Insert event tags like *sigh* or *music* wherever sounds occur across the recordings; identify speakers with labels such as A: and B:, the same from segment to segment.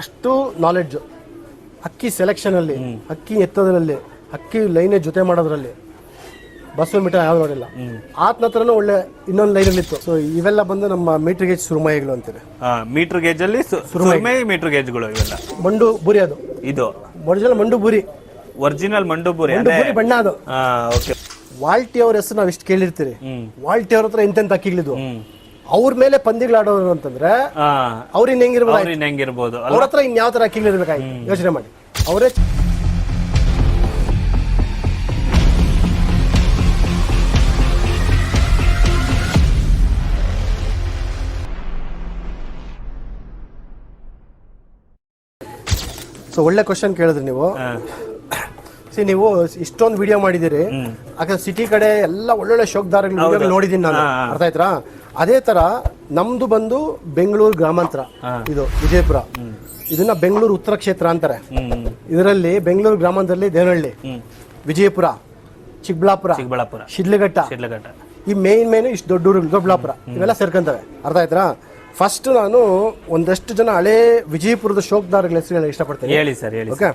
A: ಅಷ್ಟು ನಾಲೆಡ್ಜ್ ಅಕ್ಕಿ ಸೆಲೆಕ್ಷನ್ ಅಲ್ಲಿ ಅಕ್ಕಿ ಎತ್ತೋದ್ರಲ್ಲಿ ಅಕ್ಕಿ ಲೈನೇ ಜೊತೆ ಮಾಡೋದ್ರಲ್ಲಿ ಬಸವ ಮೀಟರ್ ಯಾವ ನೋಡಿಲ್ಲ. ಆತ ಹತ್ರನೂ ಒಳ್ಳೆ ಇನ್ನೊಂದು ಲೈನ್ ಇತ್ತು. ಸೊ ಇವೆಲ್ಲ ಬಂದು ನಮ್ಮ ಮೀಟರ್ ಗೇಜ್ ಸುರುಮಯಿಗಳು ಅಂತಾರೆ.
B: ಮೀಟರ್ ಗೇಜ್ ಅಲ್ಲಿ ಸುರುಮೆ. ಮೀಟರ್ ಗೇಜ್ಗಳು ಇವೆಲ್ಲ.
A: ಮಂಡು ಬುರಿ ಅದು.
B: ಇದು.
A: ಒರಿಜಿನಲ್ ಮಂಡು ಬುರಿ.
B: ಒರಿಜಿನಲ್
A: ಮಂಡು ಬುರಿ ಬಣ್ಣ ಅದು. ವಾಲ್ಟಿ ಅವ್ರ ಹೆಸರು ನಾವು ಇಷ್ಟು ಕೇಳಿರ್ತೀರಿ ವಾಲ್ಟಿ ಅವ್ರ ಹತ್ರ ಎಂತೆಂತ ಅಕ್ಕಿಗಳಿದ್ವು ಅವ್ರ ಮೇಲೆ ಪಂದ್ಯಗಳಾಡೋರು ಅಂತಂದ್ರೆ ಅವ್ರಿನ್ ಹೆಂಗಿರ್ಬೋದು
B: ಅವ್ರಿನ್ ಹೆಂಗಿರ್ಬೋದು
A: ಅವ್ರ ಹತ್ರ ಇನ್ ಯಾವ ತರ ಅಕ್ಕಿಗಳಿರ್ಬೇಕಾಗಿ ಯೋಚನೆ ಮಾಡಿ. ಅವರೇ ಸೊ ಒಳ್ಳೆ ಕ್ವಶನ್ ಕೇಳಿದ್ರಿ ನೀವು. ಸಿ ನೀವು ಇಷ್ಟೊಂದು ವಿಡಿಯೋ ಮಾಡಿದಿರಿ ಯಾಕಂದ್ರೆ ಸಿಟಿ ಕಡೆ ಎಲ್ಲ ಒಳ್ಳೊಳ್ಳೆ ಶೋಕ್ದಾರಗಳು ನೋಡಿದೀನಿ ನಾನು. ಅರ್ಥ ಆಯ್ತಾ? ಅದೇ ತರ ನಮ್ದು ಬಂದು ಬೆಂಗಳೂರು ಗ್ರಾಮಾಂತರ. ಇದು ವಿಜಯಪುರ. ಇದನ್ನ ಬೆಂಗಳೂರು ಉತ್ತರ ಕ್ಷೇತ್ರ ಅಂತಾರೆ. ಇದರಲ್ಲಿ ಬೆಂಗಳೂರು ಗ್ರಾಮಾಂತರಲ್ಲಿ ದೇವನಹಳ್ಳಿ ವಿಜಯಪುರ ಚಿಕ್ಕಬಳ್ಳಾಪುರ
B: ಚಿಕ್ಕಬಳ್ಳಾಪುರ.
A: ಶಿಡ್ಲಘಟ್ಟ.
B: ಶಿಡ್ಲಘಟ್ಟ.
A: ಈ ಮೇನ್ ಮೇನ್ ಇಷ್ಟು ದೊಡ್ಡ ಊರು ದೊಡ್ಡಬಳ್ಳಾಪುರ ಇವೆಲ್ಲ ಸೇರ್ಕೊಂತವೆ. ಅರ್ಥ ಆಯ್ತಾ? ಫಸ್ಟ್ ನಾನು ಒಂದಷ್ಟು ಜನ ಹಳೇ ವಿಜಯಪುರದ ಶೋಕ್ದಾರಗಳ ಹೆಸರು ಇಷ್ಟಪಡ್ತೇನೆ.
B: ಹೇಳಿ ಸರ್ ಹೇಳಿ
A: ಓಕೆ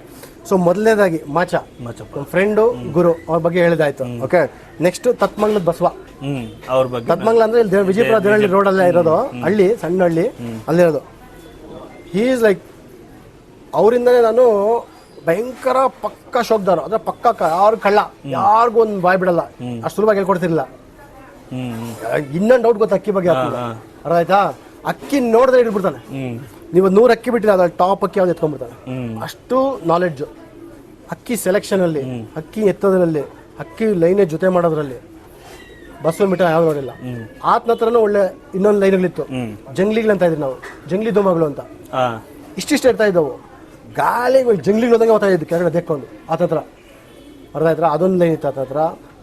A: ಸೊ ಮೊದಲನೇದಾಗಿ ಮಾಚ. ಮಾಚಪ್ಪ. ಫ್ರೆಂಡು ಗುರು ಅವ್ರ ಬಗ್ಗೆ ಹೇಳಿದಾಯ್ತು. ಓಕೆ ನೆಕ್ಸ್ಟ್ ತತ್ಮಂಗ್ಲದ ಬಸವ.
B: ಅವ್ರ ಬಗ್ಗೆ
A: ತತ್ಮಂಗ್ಲ ಅಂದ್ರೆ ಇಲ್ಲಿ ವಿಜಯಪುರ ದೇವಳ್ಳಿ ರೋಡ್ ಅಲ್ಲೇ ಇರೋದು. ಹಳ್ಳಿ ಸಣ್ಣ ಹಳ್ಳಿ. ಅಲ್ಲಿರೋದು ಈಸ್ ಲೈಕ್ ಅವರಿಂದನೇ ನಾನು ಭಯಂಕರ ಪಕ್ಕ ಶೋಭದಾರು ಅಂದ್ರೆ ಪಕ್ಕ ಯಾರು ಕಳ್ಳ. ಯಾರಿಗೂ ಒಂದು ಬಾಯ್ ಬಿಡಲ್ಲ. ಅಷ್ಟು ಸುಲಭವಾಗಿ ಹೇಳ್ಕೊಡ್ತಿರ್ಲಿಲ್ಲ. ಇನ್ನೊಂದು ಡೌಟ್ ಗೊತ್ತ ಅಕ್ಕಿ ಬಗ್ಗೆ ಅರ್ಥ ಆಯ್ತಾ? ಅಕ್ಕಿ ನೋಡಿದ್ರೆ
B: ಇಡ್ಬಿಡ್ತಾನೆ
A: ನೀವು ನೂರು ಅಕ್ಕಿ ಬಿಟ್ಟಿದ್ರೆ ಅದ್ರಲ್ಲಿ ಟಾಪ್ ಅಕ್ಕಿ ಯಾವ್ದು ಎತ್ಕೊಂಡ್ಬಿಡ್ತಾನೆ
B: ಹ್ಮ್.
A: ಅಷ್ಟು ನಾಲೆಡ್ಜು ಅಕ್ಕಿ ಸೆಲೆಕ್ಷನ್ ಅಲ್ಲಿ ಅಕ್ಕಿ ಎತ್ತೋದ್ರಲ್ಲಿ ಅಕ್ಕಿ ಲೈನೇ ಜೊತೆ ಮಾಡೋದ್ರಲ್ಲಿ ಬಸ್ಸು ಮೀಟರ್ ಯಾವ ನೋಡಿಲ್ಲ. ಆತನ ಹತ್ರನೂ ಒಳ್ಳೆ ಇನ್ನೊಂದು ಲೈನ್ಗಳಿತ್ತು
B: ಇತ್ತು
A: ಜಂಗ್ಲಿಗಳು ಅಂತ ಇದ್ರು ನಾವು. ಜಂಗ್ಲಿ ದುಮಗಳು ಅಂತ. ಇಷ್ಟಿಷ್ಟ ಇರ್ತಾ ಇದ್ದವು. ಗಾಳಿ ಜಂಗ್ಲಿಗಳು ಹೋದಂಗೆ ಹೋಗ್ತಾ ಇದ್ದು ಕೆಳಗಡೆ ದೇಕೊಂಡು ಆತ ಹತ್ರ ಅರ್ಧ ಆಯ್ತಾ ಅದೊಂದು ಲೈನ್ ಇತ್ತು ಆತ ಹತ್ರ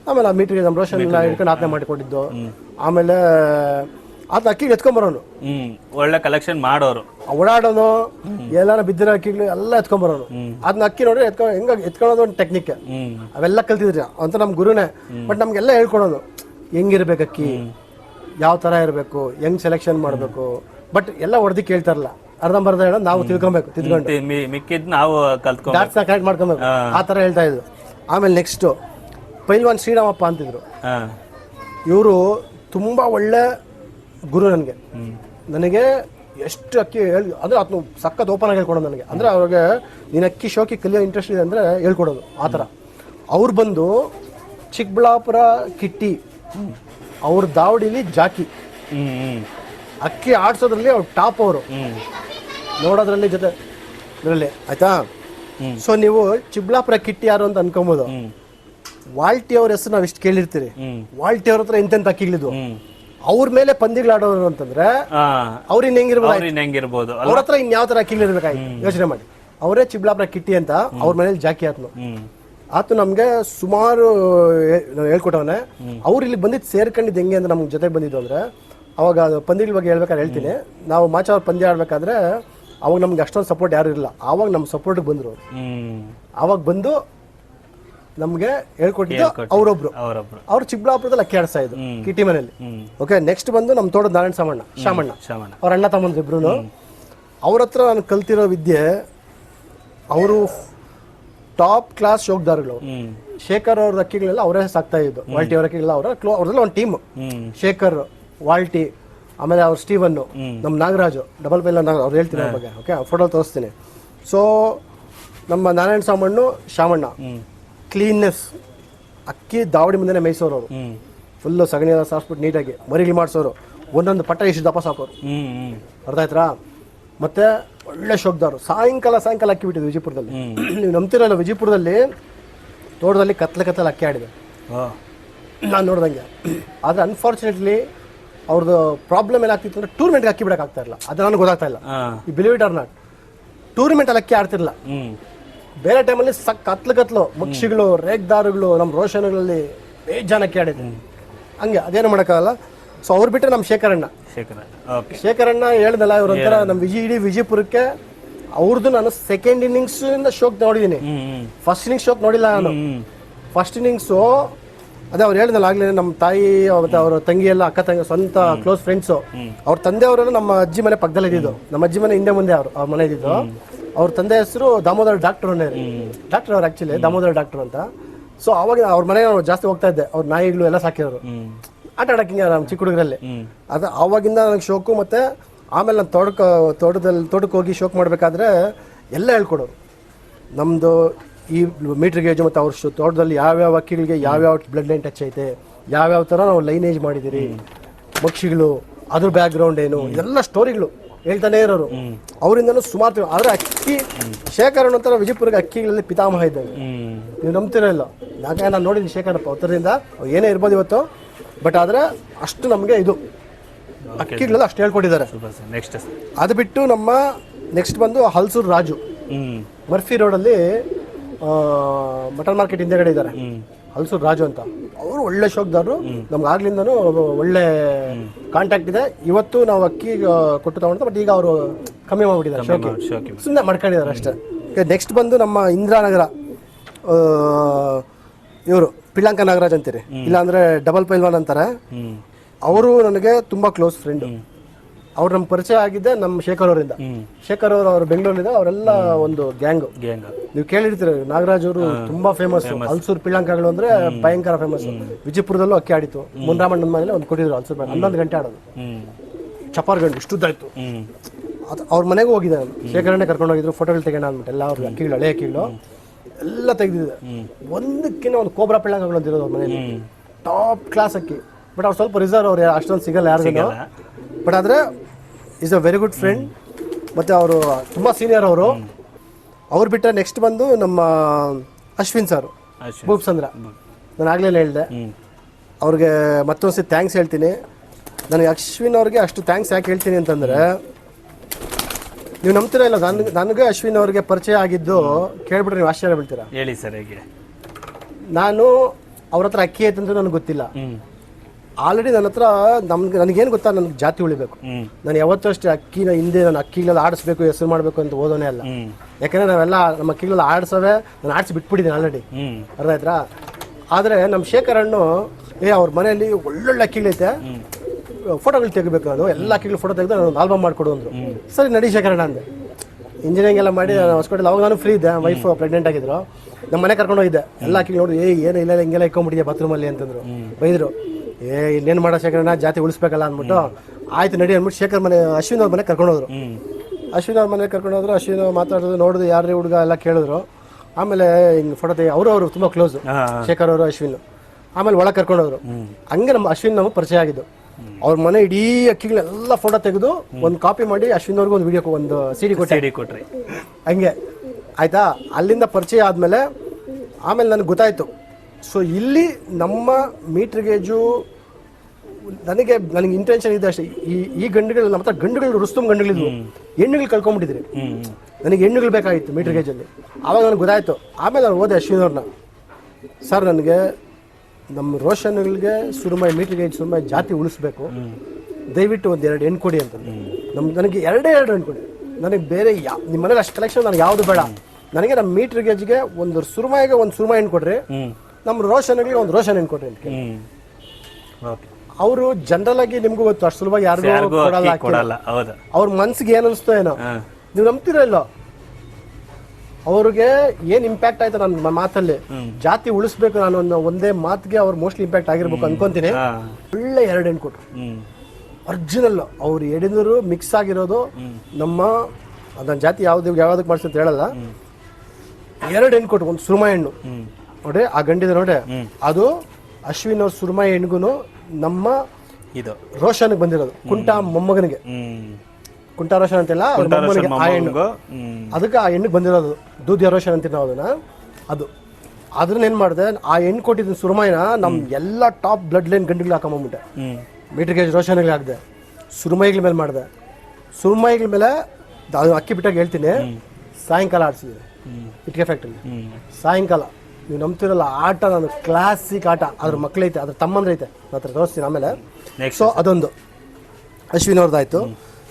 A: ಆಮೇಲೆ ಆ ಮೀಟ್ರಿಗೆ ನಮ್ಮ ರೋಷನ್ ಎಲ್ಲ ಹಿಡ್ಕೊಂಡು ಆತನೇ ಮಾಡಿಕೊಟ್ಟಿದ್ದು ಆಮೇಲೆ ಆತ ಅಕ್ಕಿಗೆ ಎತ್ಕೊಂಬರೋನು
B: ಹ್ಮ್ ಒಳ್ಳೆ ಕಲೆಕ್ಷನ್ ಮಾಡೋರು.
A: ಓಡಾಡೋನು ಎಲ್ಲಾನು ಬಿದ್ದಿರೋ ಅಕ್ಕಿಗಳು ಎಲ್ಲ ಎತ್ಕೊಂಬರೋನು ಅದನ್ನ ಅಕ್ಕಿ ನೋಡಿ ಎತ್ಕೊ ಹೆಂಗ ಎತ್ಕೊಳ್ಳೋದು ಒಂದು ಟೆಕ್ನಿಕ್ ಅವೆಲ್ಲ ಕಲ್ತಿದ್ರಿ ಅಂತ ನಮ್ ಗುರುನೇ. ಬಟ್ ನಮ್ಗೆಲ್ಲ ಹೇಳ್ಕೊಡೋದು ಹೆಂಗಿರ್ಬೇಕು ಅಕ್ಕಿ? ಯಾವ ತರ ಇರಬೇಕು? ಹೆಂಗ್ ಸೆಲೆಕ್ಷನ್ ಮಾಡಬೇಕು? ಬಟ್ ಎಲ್ಲ ಹೊಡೆದಿ ಕೇಳ್ತಾರಲ್ಲ. ಅರ್ಧಂಬರ್ಧ ಹೇಳೋದು ನಾವು ತಿಳ್ಕೊಬೇಕು ತಿಳ್ಕೊಂಡು
B: ಮಿಕ್ಕಿದ್ ನಾವು ಕಲ್ತ್ಕೊಂಡು
A: ಡಾಟ್ಸ್ನ ಕರೆಕ್ಟ್ ಮಾಡ್ಕೊಬೇಕು. ಆ ಥರ ಹೇಳ್ತಾ ಇದ್ರು. ಆಮೇಲೆ ನೆಕ್ಸ್ಟು ಪೈಲ್ವಾನ್ ಶ್ರೀರಾಮಪ್ಪ ಅಂತಿದ್ರು. ಇವರು ತುಂಬ ಒಳ್ಳೆ ಗುರು ನನಗೆ. ನನಗೆ ಎಷ್ಟು ಅಕ್ಕಿ ಹೇಳಿ ಅಂದರೆ ಅದನ್ನು ಸಖತ್ ಓಪನ್ ಆಗಿ ಹೇಳ್ಕೊಡೋದು ನನಗೆ. ಅಂದರೆ ಅವ್ರಿಗೆ ನೀನು ಅಕ್ಕಿ ಶೋಕಿ ಕಲಿಯೋ ಇಂಟ್ರೆಸ್ಟ್ ಇದೆ ಅಂದರೆ ಹೇಳ್ಕೊಡೋದು ಆ ಥರ. ಅವ್ರು ಬಂದು ಚಿಕ್ಕಬಳ್ಳಾಪುರ ಕಿಟ್ಟಿ ಅವ್ರ ದಾವಡಿಲಿ ಜಾಕಿ. ಅಕ್ಕಿ ಆಡ್ಸೋದ್ರಲ್ಲಿ ಅವ್ರು ಟಾಪ್ ಅವರು. ನೋಡೋದ್ರಲ್ಲಿ ಜೊತೆ ಇದರಲ್ಲಿ. ಆಯ್ತಾ? ಸೊ ನೀವು ಚಿಕ್ಕಬಳ್ಳಾಪುರ ಕಿಟ್ಟಿ ಯಾರು ಅಂತ ಅನ್ಕೊಬೋದು. ವಾಲ್ಟಿ ಅವ್ರ ಹೆಸರು ನಾವು ಇಷ್ಟು ಕೇಳಿರ್ತೀರಿ ವಾಲ್ಟಿ ಅವ್ರ ಹತ್ರ ಎಂತೆಂತ ಅಕ್ಕಿಗಳಿದ್ವು? ಅವ್ರ ಮೇಲೆ ಪಂದ್ಯಗಳಾಡೋರು ಅಂತಂದ್ರೆ ಅವ್ರಿನ್ ಹೆಂಗಿರ್ಬೋದು?
B: ಅವ್ರಿನ್ ಹೆಂಗಿರ್ಬೋದು. ಅಲ್ಲ
A: ಅವ್ರ ಹತ್ರ ಇನ್ ಯಾವ ತರ ಅಕ್ಕಿಗಳಿರ್ಬೇಕಾಗಿ ಯೋಚನೆ ಮಾಡಿ. ಅವರೇ ಚಿಬ್ಲಾಪುರ ಕಿಟ್ಟಿ ಅಂತ ಅವ್ರ ಮನೇಲಿ ಜಾಕಿ ಆತ್ನು. ಆತು ನಮ್ಗೆ ಸುಮಾರು ಹೇಳ್ಕೊಟ್ಟವನೆ ಅವ್ರು ಇಲ್ಲಿ ಬಂದಿದ್ ಸೇರ್ಕೊಂಡಿದ್ದು ಹೆಂಗೆ ಅಂತ ನಮ್ಗೆ ಜೊತೆಗೆ ಬಂದಿದ್ದು ಅಂದ್ರೆ ಅವಾಗ ಪಂದ್ಯಗಳ ಬಗ್ಗೆ ಹೇಳ್ಬೇಕಾದ್ರೆ ಹೇಳ್ತೀನಿ. ನಾವು ಮಾಚ ಅವ್ರ ಪಂದ್ಯ ಆಡ್ಬೇಕಾದ್ರೆ ಅವಾಗ ನಮ್ಗೆ ಅಷ್ಟೊಂದು ಸಪೋರ್ಟ್ ಯಾರು ಇರಲಿಲ್ಲ ಅವಾಗ ನಮ್ಮ ಸಪೋರ್ಟ್ಗೆ ಬಂದರು ಅವಾಗ ಬಂದು ನಮ್ಗೆ ಹೇಳ್ಕೊಟ್ಟಿದ್ದು. ಅವರೊಬ್ರು.
B: ಅವರೊಬ್ರು.
A: ಅವ್ರು ಚಿಕ್ಕಬಳ್ಳಾಪುರದಲ್ಲಿ ಅಕ್ಕಿ ಆಡಿಸ್ತಾ ಇದ್ರು ಕಿಟಿ
B: ಮನೆಯಲ್ಲಿ.
A: ಓಕೆ ನೆಕ್ಸ್ಟ್ ಬಂದು ನಮ್ಮ ತೋಟದ ನಾರಾಯಣ ಸಾಮಣ್ಣ ಶಾಮಣ್ಣ. ಅವ್ರ ಅಣ್ಣ ತಮ್ಮಂದ್ರು ಇಬ್ರು ಅವ್ರ ಹತ್ರ ನಾನು ಕಲ್ತಿರೋ ವಿದ್ಯೆ ಅವರು ಟಾಪ್ ಕ್ಲಾಸ್ ಯೋಗದಾರಗಳು ಶೇಖರ್ ಅವ್ರ ಅಕ್ಕಿಗಳೆಲ್ಲ ಅವರೇ ಸಾಕ್ತಾ ಇದ್ದು. ವಾಲ್ಟಿ ಅವ್ರ ಅಕ್ಕಿಗಳೆಲ್ಲ ಅವರ. ಕ್ಲೋ ಅವ್ರದೆಲ್ಲ ಒಂದು ಟೀಮ್ ಶೇಖರ್ ವಾಲ್ಟಿ ಆಮೇಲೆ ಅವ್ರ ಸ್ಟೀವನ್ನು ನಮ್ಮ ನಾಗರಾಜು ಡಬಲ್ ಬೆಲ್ಲ ನಾಗ ಅವ್ರು ಹೇಳ್ತೀನಿ ಅವ್ರ ಬಗ್ಗೆ ಓಕೆ ಫೋಟೋ ತೋರಿಸ್ತೀನಿ. ಸೊ ನಮ್ಮ ನಾರಾಯಣ ಸಾಮಣ್ಣು ಶಾಮಣ್ಣ. ಕ್ಲೀನ್ನೆಸ್ ಅಕ್ಕಿ ದಾವಡಿ ಮುಂದೆನೆ ಮೇಯಿಸೋರು ಅವರು. ಫುಲ್ಲು ಸಗಣಿ ಎಲ್ಲ ಸಾರಿಸ್ಬಿಟ್ಟು ನೀಟಾಗಿ ಮರಿಲಿ ಮಾಡಿಸೋರು. ಒಂದೊಂದು ಪಟ್ಟ ಇಷ್ಟು ದಪ್ಪ ಸಾಕೋರು. ಅರ್ಥ ಆಯ್ತಾ ಮತ್ತೆ ಒಳ್ಳೆ ಶೋಕ್ದಾರು ಸಾಯಂಕಾಲ ಸಾಯಂಕಾಲ ಅಕ್ಕಿ ಬಿಟ್ಟಿದ್ದು ವಿಜಯಪುರದಲ್ಲಿ. *clears throat* ನೀವು ನಂಬ್ತಿರಲ್ಲ ವಿಜಯಪುರದಲ್ಲಿ ತೋಟದಲ್ಲಿ ಕತ್ಲೆ ಕತ್ತಲೆ ಅಕ್ಕಿ ಆಡಿದೆ. ನಾನು ನೋಡ್ದಂಗೆ. ಆದರೆ ಅನ್ಫಾರ್ಚುನೇಟ್ಲಿ ಅವ್ರದ್ದು ಪ್ರಾಬ್ಲಮ್ ಏನಾಗ್ತಿತ್ತು ಅಂದರೆ ಟೂರ್ನಮೆಂಟ್ಗೆ ಅಕ್ಕಿ ಬಿಡೋಕ್ಕಾಗ್ತಾ ಇಲ್ಲ ಅದು ನನಗೆ ಗೊತ್ತಾಗ್ತಾ ಇಲ್ಲ. ಈ ಬಿಲೀವ್ ಇಟ್ ಆರ್ ನಾಟ್ ಟೂರ್ನಮೆಂಟಲ್ಲಿ ಅಕ್ಕಿ ಆಡ್ತಿರಲಿಲ್ಲ.
B: ಹ್ಮ್.
A: ಬೇರೆ ಟೈಮಲ್ಲಿ ಸಕ್ ಕತ್ಲು ಕತ್ಲು ಮಕ್ಷಿಗಳು ರೇಗ್ದಾರುಗಳು ನಮ್ಮ ರೋಷನ್ಗಳಲ್ಲಿ ಬೇಜಾನ ಕೇಳಿದ್ರು ಹಂಗೆ ಅದೇನು ಮಾಡೋಕ್ಕಾಗಲ್ಲ. ಸೊ ಅವ್ರು ಬಿಟ್ಟರೆ ನಮ್ಮ ಶೇಖರಣ್ಣ.
B: ಶೇಖರಣ್ಣ.
A: ಶೇಖರಣ್ಣ ಹೇಳ್ದಲ್ಲ ಇವ್ರ ಒಂಥರ ನಮ್ಮ ವಿಜಿ ಇಡೀ ವಿಜಯಪುರಕ್ಕೆ ಅವ್ರದ್ದು ನಾನು ಸೆಕೆಂಡ್ ಇನ್ನಿಂಗ್ಸ್ ಇಂದ ಶೋಕ್ ನೋಡಿದ್ದೀನಿ ಫಸ್ಟ್ ಇನ್ನಿಂಗ್ಸ್ ಶೋಕ್ ನೋಡಿಲ್ಲ ನಾನು. ಫಸ್ಟ್ ಇನ್ನಿಂಗ್ಸು ಅದೇ ಅವ್ರು ಹೇಳಿದ್ನಲ್ಲ ಆಗ್ಲಿ ನಮ್ಮ ತಾಯಿ ಮತ್ತೆ ಅವ್ರ ತಂಗಿ ಎಲ್ಲ ಅಕ್ಕ ತಂಗಿ ಸ್ವಂತ ಕ್ಲೋಸ್ ಫ್ರೆಂಡ್ಸು ಅವ್ರ ತಂದೆ ಅವರೆಲ್ಲ ನಮ್ಮ ಅಜ್ಜಿ ಮನೆ ಪಕ್ಕದಲ್ಲಿ ಇದ್ದಿದ್ದು ನಮ್ಮ ಅಜ್ಜಿ ಮನೆ ಹಿಂದೆ ಮುಂದೆ ಅವ್ರು ಅವ್ರ ಮನೆ ಇದ್ದಿದ್ದು. ಅವ್ರ ತಂದೆ ಹೆಸರು ದಾಮೋದರ್ ಡಾಕ್ಟರ್ ಡಾಕ್ಟರ್ ಅವ್ರು ಆಕ್ಚುಲಿ ದಾಮೋದರ್ ಡಾಕ್ಟರ್ ಅಂತ. ಸೊ ಅವಾಗ ಅವ್ರ ಮನೆಗೆ ನಾವು ಜಾಸ್ತಿ ಹೋಗ್ತಾ ಇದ್ದೆ. ಅವ್ರ ನಾಯಿಗಳು ಎಲ್ಲ ಸಾಕಿರೋರು. ಆಟ ಆಡಕ್ಕೆ ಹಿಂಗೆ ನಮ್ಮ ಚಿಕ್ಕ ಹುಡುಗರಲ್ಲಿ. ಅದು ಅವಾಗಿಂದ ನನಗೆ ಶೋಕು ಮತ್ತೆ ಆಮೇಲೆ ನಾನು ತೋಟಕ್ಕೆ ತೋಟದಲ್ಲಿ ತೋಟಕ್ಕೆ ಹೋಗಿ ಶೋಕ್ ಮಾಡಬೇಕಾದ್ರೆ ಎಲ್ಲ ಹೇಳ್ಕೊಡೋರು. ನಮ್ಮದು ಈ ಮೀಟ್ರ್ ಗೇಜ್ ಮತ್ತು ಅವ್ರ ಶು- ತೋಟದಲ್ಲಿ ಯಾವ್ಯಾವ ಅಕ್ಕಿಗಳಿಗೆ ಯಾವ್ಯಾವ ಬ್ಲಡ್ ಲೈನ್ ಟಚ್ ಐತೆ ಯಾವ್ಯಾವ ಥರ ನಾವು ಲೈನೇಜ್ ಮಾಡಿದ್ದೀರಿ ಪಕ್ಷಿಗಳು ಅದ್ರ ಬ್ಯಾಕ್ಗ್ರೌಂಡ್ ಏನು ಎಲ್ಲ ಸ್ಟೋರಿಗಳು ಹೇಳ್ತಾನೆ ಇರೋರು. ಅವರಿಂದಲೂ ಸುಮಾರು ಆದ್ರೆ ಅಕ್ಕಿ ಶೇಖರಣ ಅಂತಾರೆ ವಿಜಯಪುರಕ್ಕೆ ಅಕ್ಕಿಗಳಲ್ಲಿ ಪಿತಾಮಹ
B: ಇದ್ದಾರೆ.
A: ನೀವು ನಂಬ್ತಿರೋ ಇಲ್ಲ. ಯಾಕೆ ನಾನು ನೋಡಿದ್ದೀನಿ ಶೇಖರಪ್ಪ ಅವ್ರು ಏನೇ ಇರ್ಬೋದು ಇವತ್ತು. ಬಟ್ ಆದರೆ ಅಷ್ಟು ನಮಗೆ ಇದು. ಅಕ್ಕಿಗಳೆಲ್ಲ ಅಷ್ಟು ಹೇಳ್ಕೊಟ್ಟಿದ್ದಾರೆ.
B: ನೆಕ್ಸ್ಟ್
A: ಅದು ಬಿಟ್ಟು ನಮ್ಮ ನೆಕ್ಸ್ಟ್ ಬಂದು ಹಲ್ಸೂರು ರಾಜು.
B: ಬರ್ಫಿ
A: ಮರ್ಫಿ ರೋಡಲ್ಲಿ ಮಟನ್ ಮಾರ್ಕೆಟ್ ಹಿಂದೆಗಡೆ ಇದ್ದಾರೆ. ಹಲ್ಸೂರ್ ರಾಜು ಅಂತ. ಅವರು ಒಳ್ಳೆ ಶೋಕ್ದಾರರು. ನಮ್ಗೆ ಆಗ್ಲಿಂದನೂ ಒಳ್ಳೆ ಕಾಂಟ್ಯಾಕ್ಟ್ ಇದೆ. ಇವತ್ತು ನಾವು ಅಕ್ಕಿ ಕೊಟ್ಟು ತಗೊಂಡ್ ಬಟ್ ಈಗ ಅವರು ಕಮ್ಮಿ ಮಾಡಿಬಿಟ್ಟಿದ್ದಾರೆ ಶೋಕಿ. ಸುಮ್ಮನೆ ಮಾಡ್ಕೊಂಡಿದ್ದಾರೆ ಅಷ್ಟೇ. ನೆಕ್ಸ್ಟ್ ಬಂದು ನಮ್ಮ ಇಂದಿರಾನಗರ ಇವರು ಪಿಳ್ಳಂಕ ನಾಗರಾಜ್ ಅಂತೀರಿ. ಇಲ್ಲಾಂದ್ರೆ ಡಬಲ್ ಪೈಲ್ವಾನ್ ಅಂತಾರೆ. ಅವರು ನನಗೆ ತುಂಬಾ ಕ್ಲೋಸ್ ಫ್ರೆಂಡ್ ಅವ್ರು ನಮ್ಮ ಪರಿಚಯ ಆಗಿದ್ದೆ ನಮ್ಮ ಶೇಖರ್ ಅವರಿಂದ. ಶೇಖರ್ ಅವರು ಅವ್ರು ಬೆಂಗಳೂರಿಂದ ಅವರೆಲ್ಲ ಒಂದು ಗ್ಯಾಂಗ್
B: ಗ್ಯಾಂಗ್
A: ನೀವು ಕೇಳಿರ್ತೀರ ನಾಗರಾಜ್ ಅವರು ತುಂಬಾ ಫೇಮಸ್ ಹಲ್ಸೂರ್ ಪಿಳ್ಳಂಕಗಳು ಅಂದ್ರೆ ಭಯಂಕರ ಫೇಮಸ್ ವಿಜಯಪುರದಲ್ಲೂ ಅಕ್ಕಿ ಆಡಿತು ಮುನ್ರಾಮಣ್ಣನ ಮನೇಲಿ ಒಂದು ಕೊಟ್ಟಿದ್ರು ಹಲ್ಸೂರ್. ಹನ್ನೊಂದು ಗಂಟೆ ಆಡೋದು. ಚಪಾರ್ ಗಂಟೆ ಇಷ್ಟುದ್ದಾಯ್ತು. ಅವ್ರ ಮನೆಗೂ ಹೋಗಿದ್ದೆ ನಾನು. ಶೇಖರಣೆ ಕರ್ಕೊಂಡು ಹೋಗಿದ್ರು ಫೋಟೋಗಳು ತೆಗೋಣ ಅಂದ್ಬಿಟ್ಟು. ಎಲ್ಲ ಅವ್ರ ಅಕ್ಕಿಗಳು ಹಳೆ ಅಕ್ಕಿಗಳು. ಎಲ್ಲ ತೆಗೆದಿದೆ ಒಂದಕ್ಕಿಂತ ಒಂದು ಕೋಬ್ರಾ ಪಿಳ್ಳಂಕಗಳು ಅಂತ ಇರೋದು ಅವ್ರ ಮನೇಲಿ ಟಾಪ್ ಕ್ಲಾಸ್ ಅಕ್ಕಿ. ಬಟ್ ಅವ್ರು ಸ್ವಲ್ಪ ರಿಸರ್ವ್ ಅವ್ರು ಅಷ್ಟೊಂದು ಸಿಗಲ್ಲ
B: ಯಾರು.
A: ಬಟ್ ಆದರೆ is a very good friend ಮತ್ತು ಅವರು ತುಂಬ ಸೀನಿಯರ್ ಅವರು. ಅವ್ರು ಬಿಟ್ಟರೆ ನೆಕ್ಸ್ಟ್ ಬಂದು ನಮ್ಮ ಅಶ್ವಿನ್ ಸರ್
B: ಅಶ್ವಿನ್
A: ಭೂಪ್ ಚಂದ್ರ ನಾನು ಆಗಲೇ ಹೇಳಿದೆ. ಅವ್ರಿಗೆ ಮತ್ತೊಂದ್ಸತಿ ಥ್ಯಾಂಕ್ಸ್ ಹೇಳ್ತೀನಿ. ನನಗೆ ಅಶ್ವಿನ್ ಅವ್ರಿಗೆ ಅಷ್ಟು ಥ್ಯಾಂಕ್ಸ್ ಯಾಕೆ ಹೇಳ್ತೀನಿ ಅಂತಂದರೆ ನೀವು ನಂಬ್ತೀರಾ ಇಲ್ಲ? ನನಗೆ ನನಗೆ ಅಶ್ವಿನ್ ಅವ್ರಿಗೆ ಪರಿಚಯ ಆಗಿದ್ದು ಕೇಳ್ಬಿಟ್ರೆ ನೀವು ಆಶ್ಚರ್ಯ ಬೀಳ್ತೀರಾ?
B: ಹೇಳಿ ಸರ್ ಹೇಗೆ?
A: ನಾನು ಅವ್ರ ಹತ್ರ ಅಕ್ಕಿ ಐತಂತೂ ಅಂತ ನನಗೆ ಗೊತ್ತಿಲ್ಲ. ಆಲ್ರೆಡಿ ನನ್ನ ಹತ್ರ ನಮ್ಗೆ ನನಗೇನು ಗೊತ್ತಾ ನನಗೆ ಜಾತಿ ಉಳಿಬೇಕು. ನಾನು ಯಾವತ್ತೂ ಅಷ್ಟೇ ಅಕ್ಕಿನ ಹಿಂದೆ ನಾನು ಅಕ್ಕಿಗಳಲ್ಲಿ ಆಡಿಸ್ಬೇಕು ಹೆಸರು ಮಾಡಬೇಕು ಅಂತ ಓದೋನೇ ಅಲ್ಲ. ಯಾಕಂದ್ರೆ ನಾವೆಲ್ಲ ನಮ್ಮ ಅಕ್ಕಿಗಳೆಲ್ಲ ಆಡಿಸೋವೆ ನಾನು ಆಡಿಸಿ ಬಿಟ್ಬಿಟ್ಟಿದ್ದೀನಿ ಆಲ್ರೆಡಿ. ಅರ್ಥ ಆಯ್ತಾ ಆದರೆ ನಮ್ಮ ಶೇಖರ್ ಹಣ್ಣು ಏ ಅವ್ರ ಮನೆಯಲ್ಲಿ ಒಳ್ಳೊಳ್ಳೆ ಅಕ್ಕಿಗಳೈತೆ ಫೋಟೋಗಳು ತೆಗಿಬೇಕು ಅದು ಎಲ್ಲ ಅಕ್ಕಿಗಳು ಫೋಟೋ ತೆಗೆದು ನಾನು ಆಲ್ಬಮ್ ಮಾಡಿಕೊಡು ಅಂದರು. ಸರಿ ನಡಿ ಶೇಖರ್ ಅಣ್ಣ ಅಂದೆ. ಇಂಜಿನಿಯರಿಂಗ್ ಎಲ್ಲ ಮಾಡಿ ನಾನು ಹೊಸಕೋಟೆಲ್ಲ ಅವಾಗ ನಾನು ಫ್ರೀ ಇದ್ದೆ. ವೈಫ್ ಪ್ರೆಗ್ನೆಂಟ್ ಆಗಿದ್ರು. ನಮ್ಮ ಮನೆ ಕರ್ಕೊಂಡು ಹೋಗಿದ್ದೆ. ಎಲ್ಲ ಅಕ್ಕಿಗಳು ನೋಡಿ ಏ ಏನು ಇಲ್ಲ ಹಿಂಗೆಲ್ಲ ಇಕ್ಕೊಂಬಿಟ್ಟಿದ್ಯಾ ಬಾತ್ರೂಮಲ್ಲಿ ಅಂತಂದ್ರು. ಬೈದರು. ಏ ಇನ್ನೇನು ಮಾಡೋ ಶೇಖರ್ ಜಾತಿ ಉಳಿಸ್ಬೇಕಲ್ಲ ಅಂದ್ಬಿಟ್ಟು ಆಯ್ತು ನಡಿ ಅಂದ್ಬಿಟ್ಟು ಶೇಖರ್ ಮನೆ ಅಶ್ವಿನ್ ಅವ್ರ ಮನೆ ಕರ್ಕೊಂಡು ಹೋದ್ರು
B: ಹ್ಮ್.
A: ಅಶ್ವಿನ್ ಅವ್ರ ಮನೆ ಕರ್ಕೊಂಡು ಹೋದ್ರು ಅಶ್ವಿನ್ ಮಾತಾಡಿದ್ರು ನೋಡಿದ್ರು ಯಾರೇ ಹುಡುಗ ಎಲ್ಲ ಕೇಳಿದ್ರು. ಆಮೇಲೆ ಹಿಂಗೆ ಫೋಟೋ ತೆಗಿ ಅವರು ಅವರು ತುಂಬ ಕ್ಲೋಸ್ ಶೇಖರ್ ಅವರು ಅಶ್ವಿನ್. ಆಮೇಲೆ ಒಳಗೆ ಕರ್ಕೊಂಡು ಹೋದ್ರು ಹಂಗೆ ನಮ್ಮ ಅಶ್ವಿನ್ ನಮಗೆ ಪರಿಚಯ ಆಗಿದ್ದು. ಅವ್ರ ಮನೆ ಇಡೀ ಅಕ್ಕಿಗಳೆಲ್ಲ ಫೋಟೋ ತೆಗೆದು ಒಂದು ಕಾಪಿ ಮಾಡಿ ಅಶ್ವಿನ್ ಅವ್ರಿಗೂ ಒಂದು ವಿಡಿಯೋ ಒಂದು ಸಿಡಿ ಕೊಟ್ಟು.
B: ಸಿಡಿ ಕೊಟ್ರಿ.
A: ಹಂಗೆ. ಆಯ್ತಾ? ಅಲ್ಲಿಂದ ಪರಿಚಯ ಆದಮೇಲೆ ಆಮೇಲೆ ನನಗೆ ಗೊತ್ತಾಯ್ತು. ಸೊ ಇಲ್ಲಿ ನಮ್ಮ ಮೀಟ್ರ್ ಗೇಜು ನನಗೆ ನನಗೆ ಇಂಟೆನ್ಷನ್ ಇದೆ ಅಷ್ಟೇ. ಈ ಈ ಗಂಡುಗಳು ನಮ್ಮ ಹತ್ರ ಗಂಡುಗಳು ರುಸ್ತುಮ್ ಗಂಡುಗಳಿದ್ವು. ಹೆಣ್ಣುಗಳು
B: ಕಳ್ಕೊಂಡ್ಬಿಟ್ಟಿದ್ರಿ
A: ನನಗೆ ಹೆಣ್ಣುಗಳು ಬೇಕಾಗಿತ್ತು ಮೀಟರ್ ಗೇಜಲ್ಲಿ ಆವಾಗ ನನಗೆ ಗೊತ್ತಾಯ್ತು. ಆಮೇಲೆ ನಾನು ಓದೆ ಅಶ್ವಿನವ್ರನ್ನ ಸರ್ ನನಗೆ ನಮ್ಮ ರೋಷನ್ಗಳಿಗೆ ಸುರುಮಾಯಿ ಮೀಟರ್ ಗೇಜ್ ಸುರುಮಾಯಿ ಜಾತಿ ಉಳಿಸ್ಬೇಕು ದಯವಿಟ್ಟು ಒಂದು ಎರಡು ಹೆಣ್ಣು ಕೊಡಿ ಅಂತಂದು ನಮ್ಮ ನನಗೆ ಎರಡೇ ಎರಡು ಹೆಣ್ಣು ಕೊಡಿ. ನನಗೆ ಬೇರೆ ಯಾ ನಿಮ್ಮ ಮನೇಲಿ ಅಷ್ಟು ಕಲೆಕ್ಷನ್ ನನಗೆ ಯಾವುದು ಬೇಡ. ನನಗೆ ನಮ್ಮ ಮೀಟರ್ ಗೇಜ್ಗೆ ಒಂದು ಸುರುಮಾಯಿಗೆ ಒಂದು ಸುರುಮಾಯಿ ಹೆಣ್ಣು ಕೊಡ್ರಿ. ನಮ್ಮ ರೋಷನ್ಗಳಿಗೆ ಒಂದು ರೋಷನ್ ಕೊಟ್ರಿ ಅಂತ ಅವರು ಜನರಲ್ ಆಗಿ ನಿಮ್ಗೂ ಗೊತ್ತು ಅಷ್ಟು ಸುಲಭ ಯಾರಿಗೂ ಕೊಡಲ್ಲ
B: ಕೊಡಲ್ಲ ಹೌದು.
A: ಅವ್ರ ಮನ್ಸಿಗೆ ಏನ್ ಅನ್ಸ್ತೋ ಏನೋ. ನೀವು ನಂಬ್ತೀರ ಇಲ್ಲೋ? ಅವ್ರಿಗೆ ಏನ್ ಇಂಪ್ಯಾಕ್ಟ್ ಆಯ್ತು ನನ್ನ ಮಾತಲ್ಲಿ ಜಾತಿ ಉಳಿಸ್ಬೇಕು ನಾನು ಒಂದು ಒಂದೇ ಮಾತಿಗೆ ಅವ್ರ ಮೋಸ್ಟ್ಲಿ ಇಂಪ್ಯಾಕ್ಟ್ ಆಗಿರ್ಬೇಕು ಅನ್ಕೊಂತೀನಿ. ಒಳ್ಳೆ ಎರಡು ಹೆಣ್ಣು ಕೊಟ್ರು. ಒರಿಜಿನಲ್ ಅವ್ರು ಎಡಿನರು ಮಿಕ್ಸ್ ಆಗಿರೋದು. ನಮ್ಮ ಅದನ್ನ ಜಾತಿ ಯಾವ್ದು ಯಾವ್ದಕ್ಕೆ ಅಂತ ಹೇಳಲ್ಲ. ಎರಡು ಹೆಣ್ಣು ಕೊಟ್ರು ಒಂದು ಸುರುಮ ಹೆಣ್ಣು.
B: ಹ್ಮ್
A: ನೋಡಿ ಆ ಗಂಡಿದೆ ನೋಡ್ರಿ. ಅದು ಅಶ್ವಿನ್ ಅವ್ರ ಸುರ್ಮ ಹೆಣ್ಗುನು ನಮ್ಮ
B: ಇದು.
A: ರೋಷನ್ಗೆ ಬಂದಿರೋದು. ಕುಂಟ ಮೊಮ್ಮಗನಿಗೆ. ಕುಂಟಾ ರೋಷನ್ ಅಂತಿಲ್ಲ ಅವ್ರ ಮೊಮ್ಮಗನಿಗೆ ಆ ಹೆಣ್ಣು. ಅದಕ್ಕೆ ಆ ಹೆಣ್ಣಿಗೆ ಬಂದಿರೋದು. ದೂದ್ಯ ರೋಷನ್ ಅಂತ ನಾವು ಅದನ್ನ ಅದು. ಅದನ್ನ ಏನ್ ಮಾಡಿದೆ ಆ ಹೆಣ್ಣು ಕೊಟ್ಟಿದ್ದ ಸುರ್ಮಾಯಿನ ನಮ್ ಎಲ್ಲ ಟಾಪ್ ಬ್ಲಡ್ ಲೈನ್ ಗಂಡುಗಳು ಹಾಕೊಂಬಂದ್ಬಿಟ್ಟೆ
B: ಹ್ಮ್.
A: ಮೀಟರ್ ಕೆಜಿ ರೋಷನ್ಗಳು ಹಾಕಿದೆ. ಸುರುಮೈಗಳ ಮೇಲೆ ಮಾಡಿದೆ. ಸುರುಮೈಗಳ ಮೇಲೆ ಅದು ಅಕ್ಕಿ ಬಿಟ್ಟಾಗ ಹೇಳ್ತೀನಿ. ಸಾಯಂಕಾಲ ಆಡಿಸಿದೆ ಇಟ್ಕೆ ಫ್ಯಾಕ್ಟ್ರಿ ಸಾಯಂಕಾಲ. ನೀವು ನಂಬ್ತಿರಲ್ಲ ಆಟ ನಾನು ಕ್ಲಾಸಿಕ್ ಆಟ. ಅದ್ರ ಮಕ್ಕಳೈತೆ ಅದ್ರ ತಮ್ಮಂದ್ರೈತೆ. ನಾನು ಹತ್ರ ತೋರಿಸ್ತೀನಿ ಆಮೇಲೆ. ಸೊ ಅದೊಂದು. ಅಶ್ವಿನ್ ಅವ್ರದ್ದಾಯ್ತು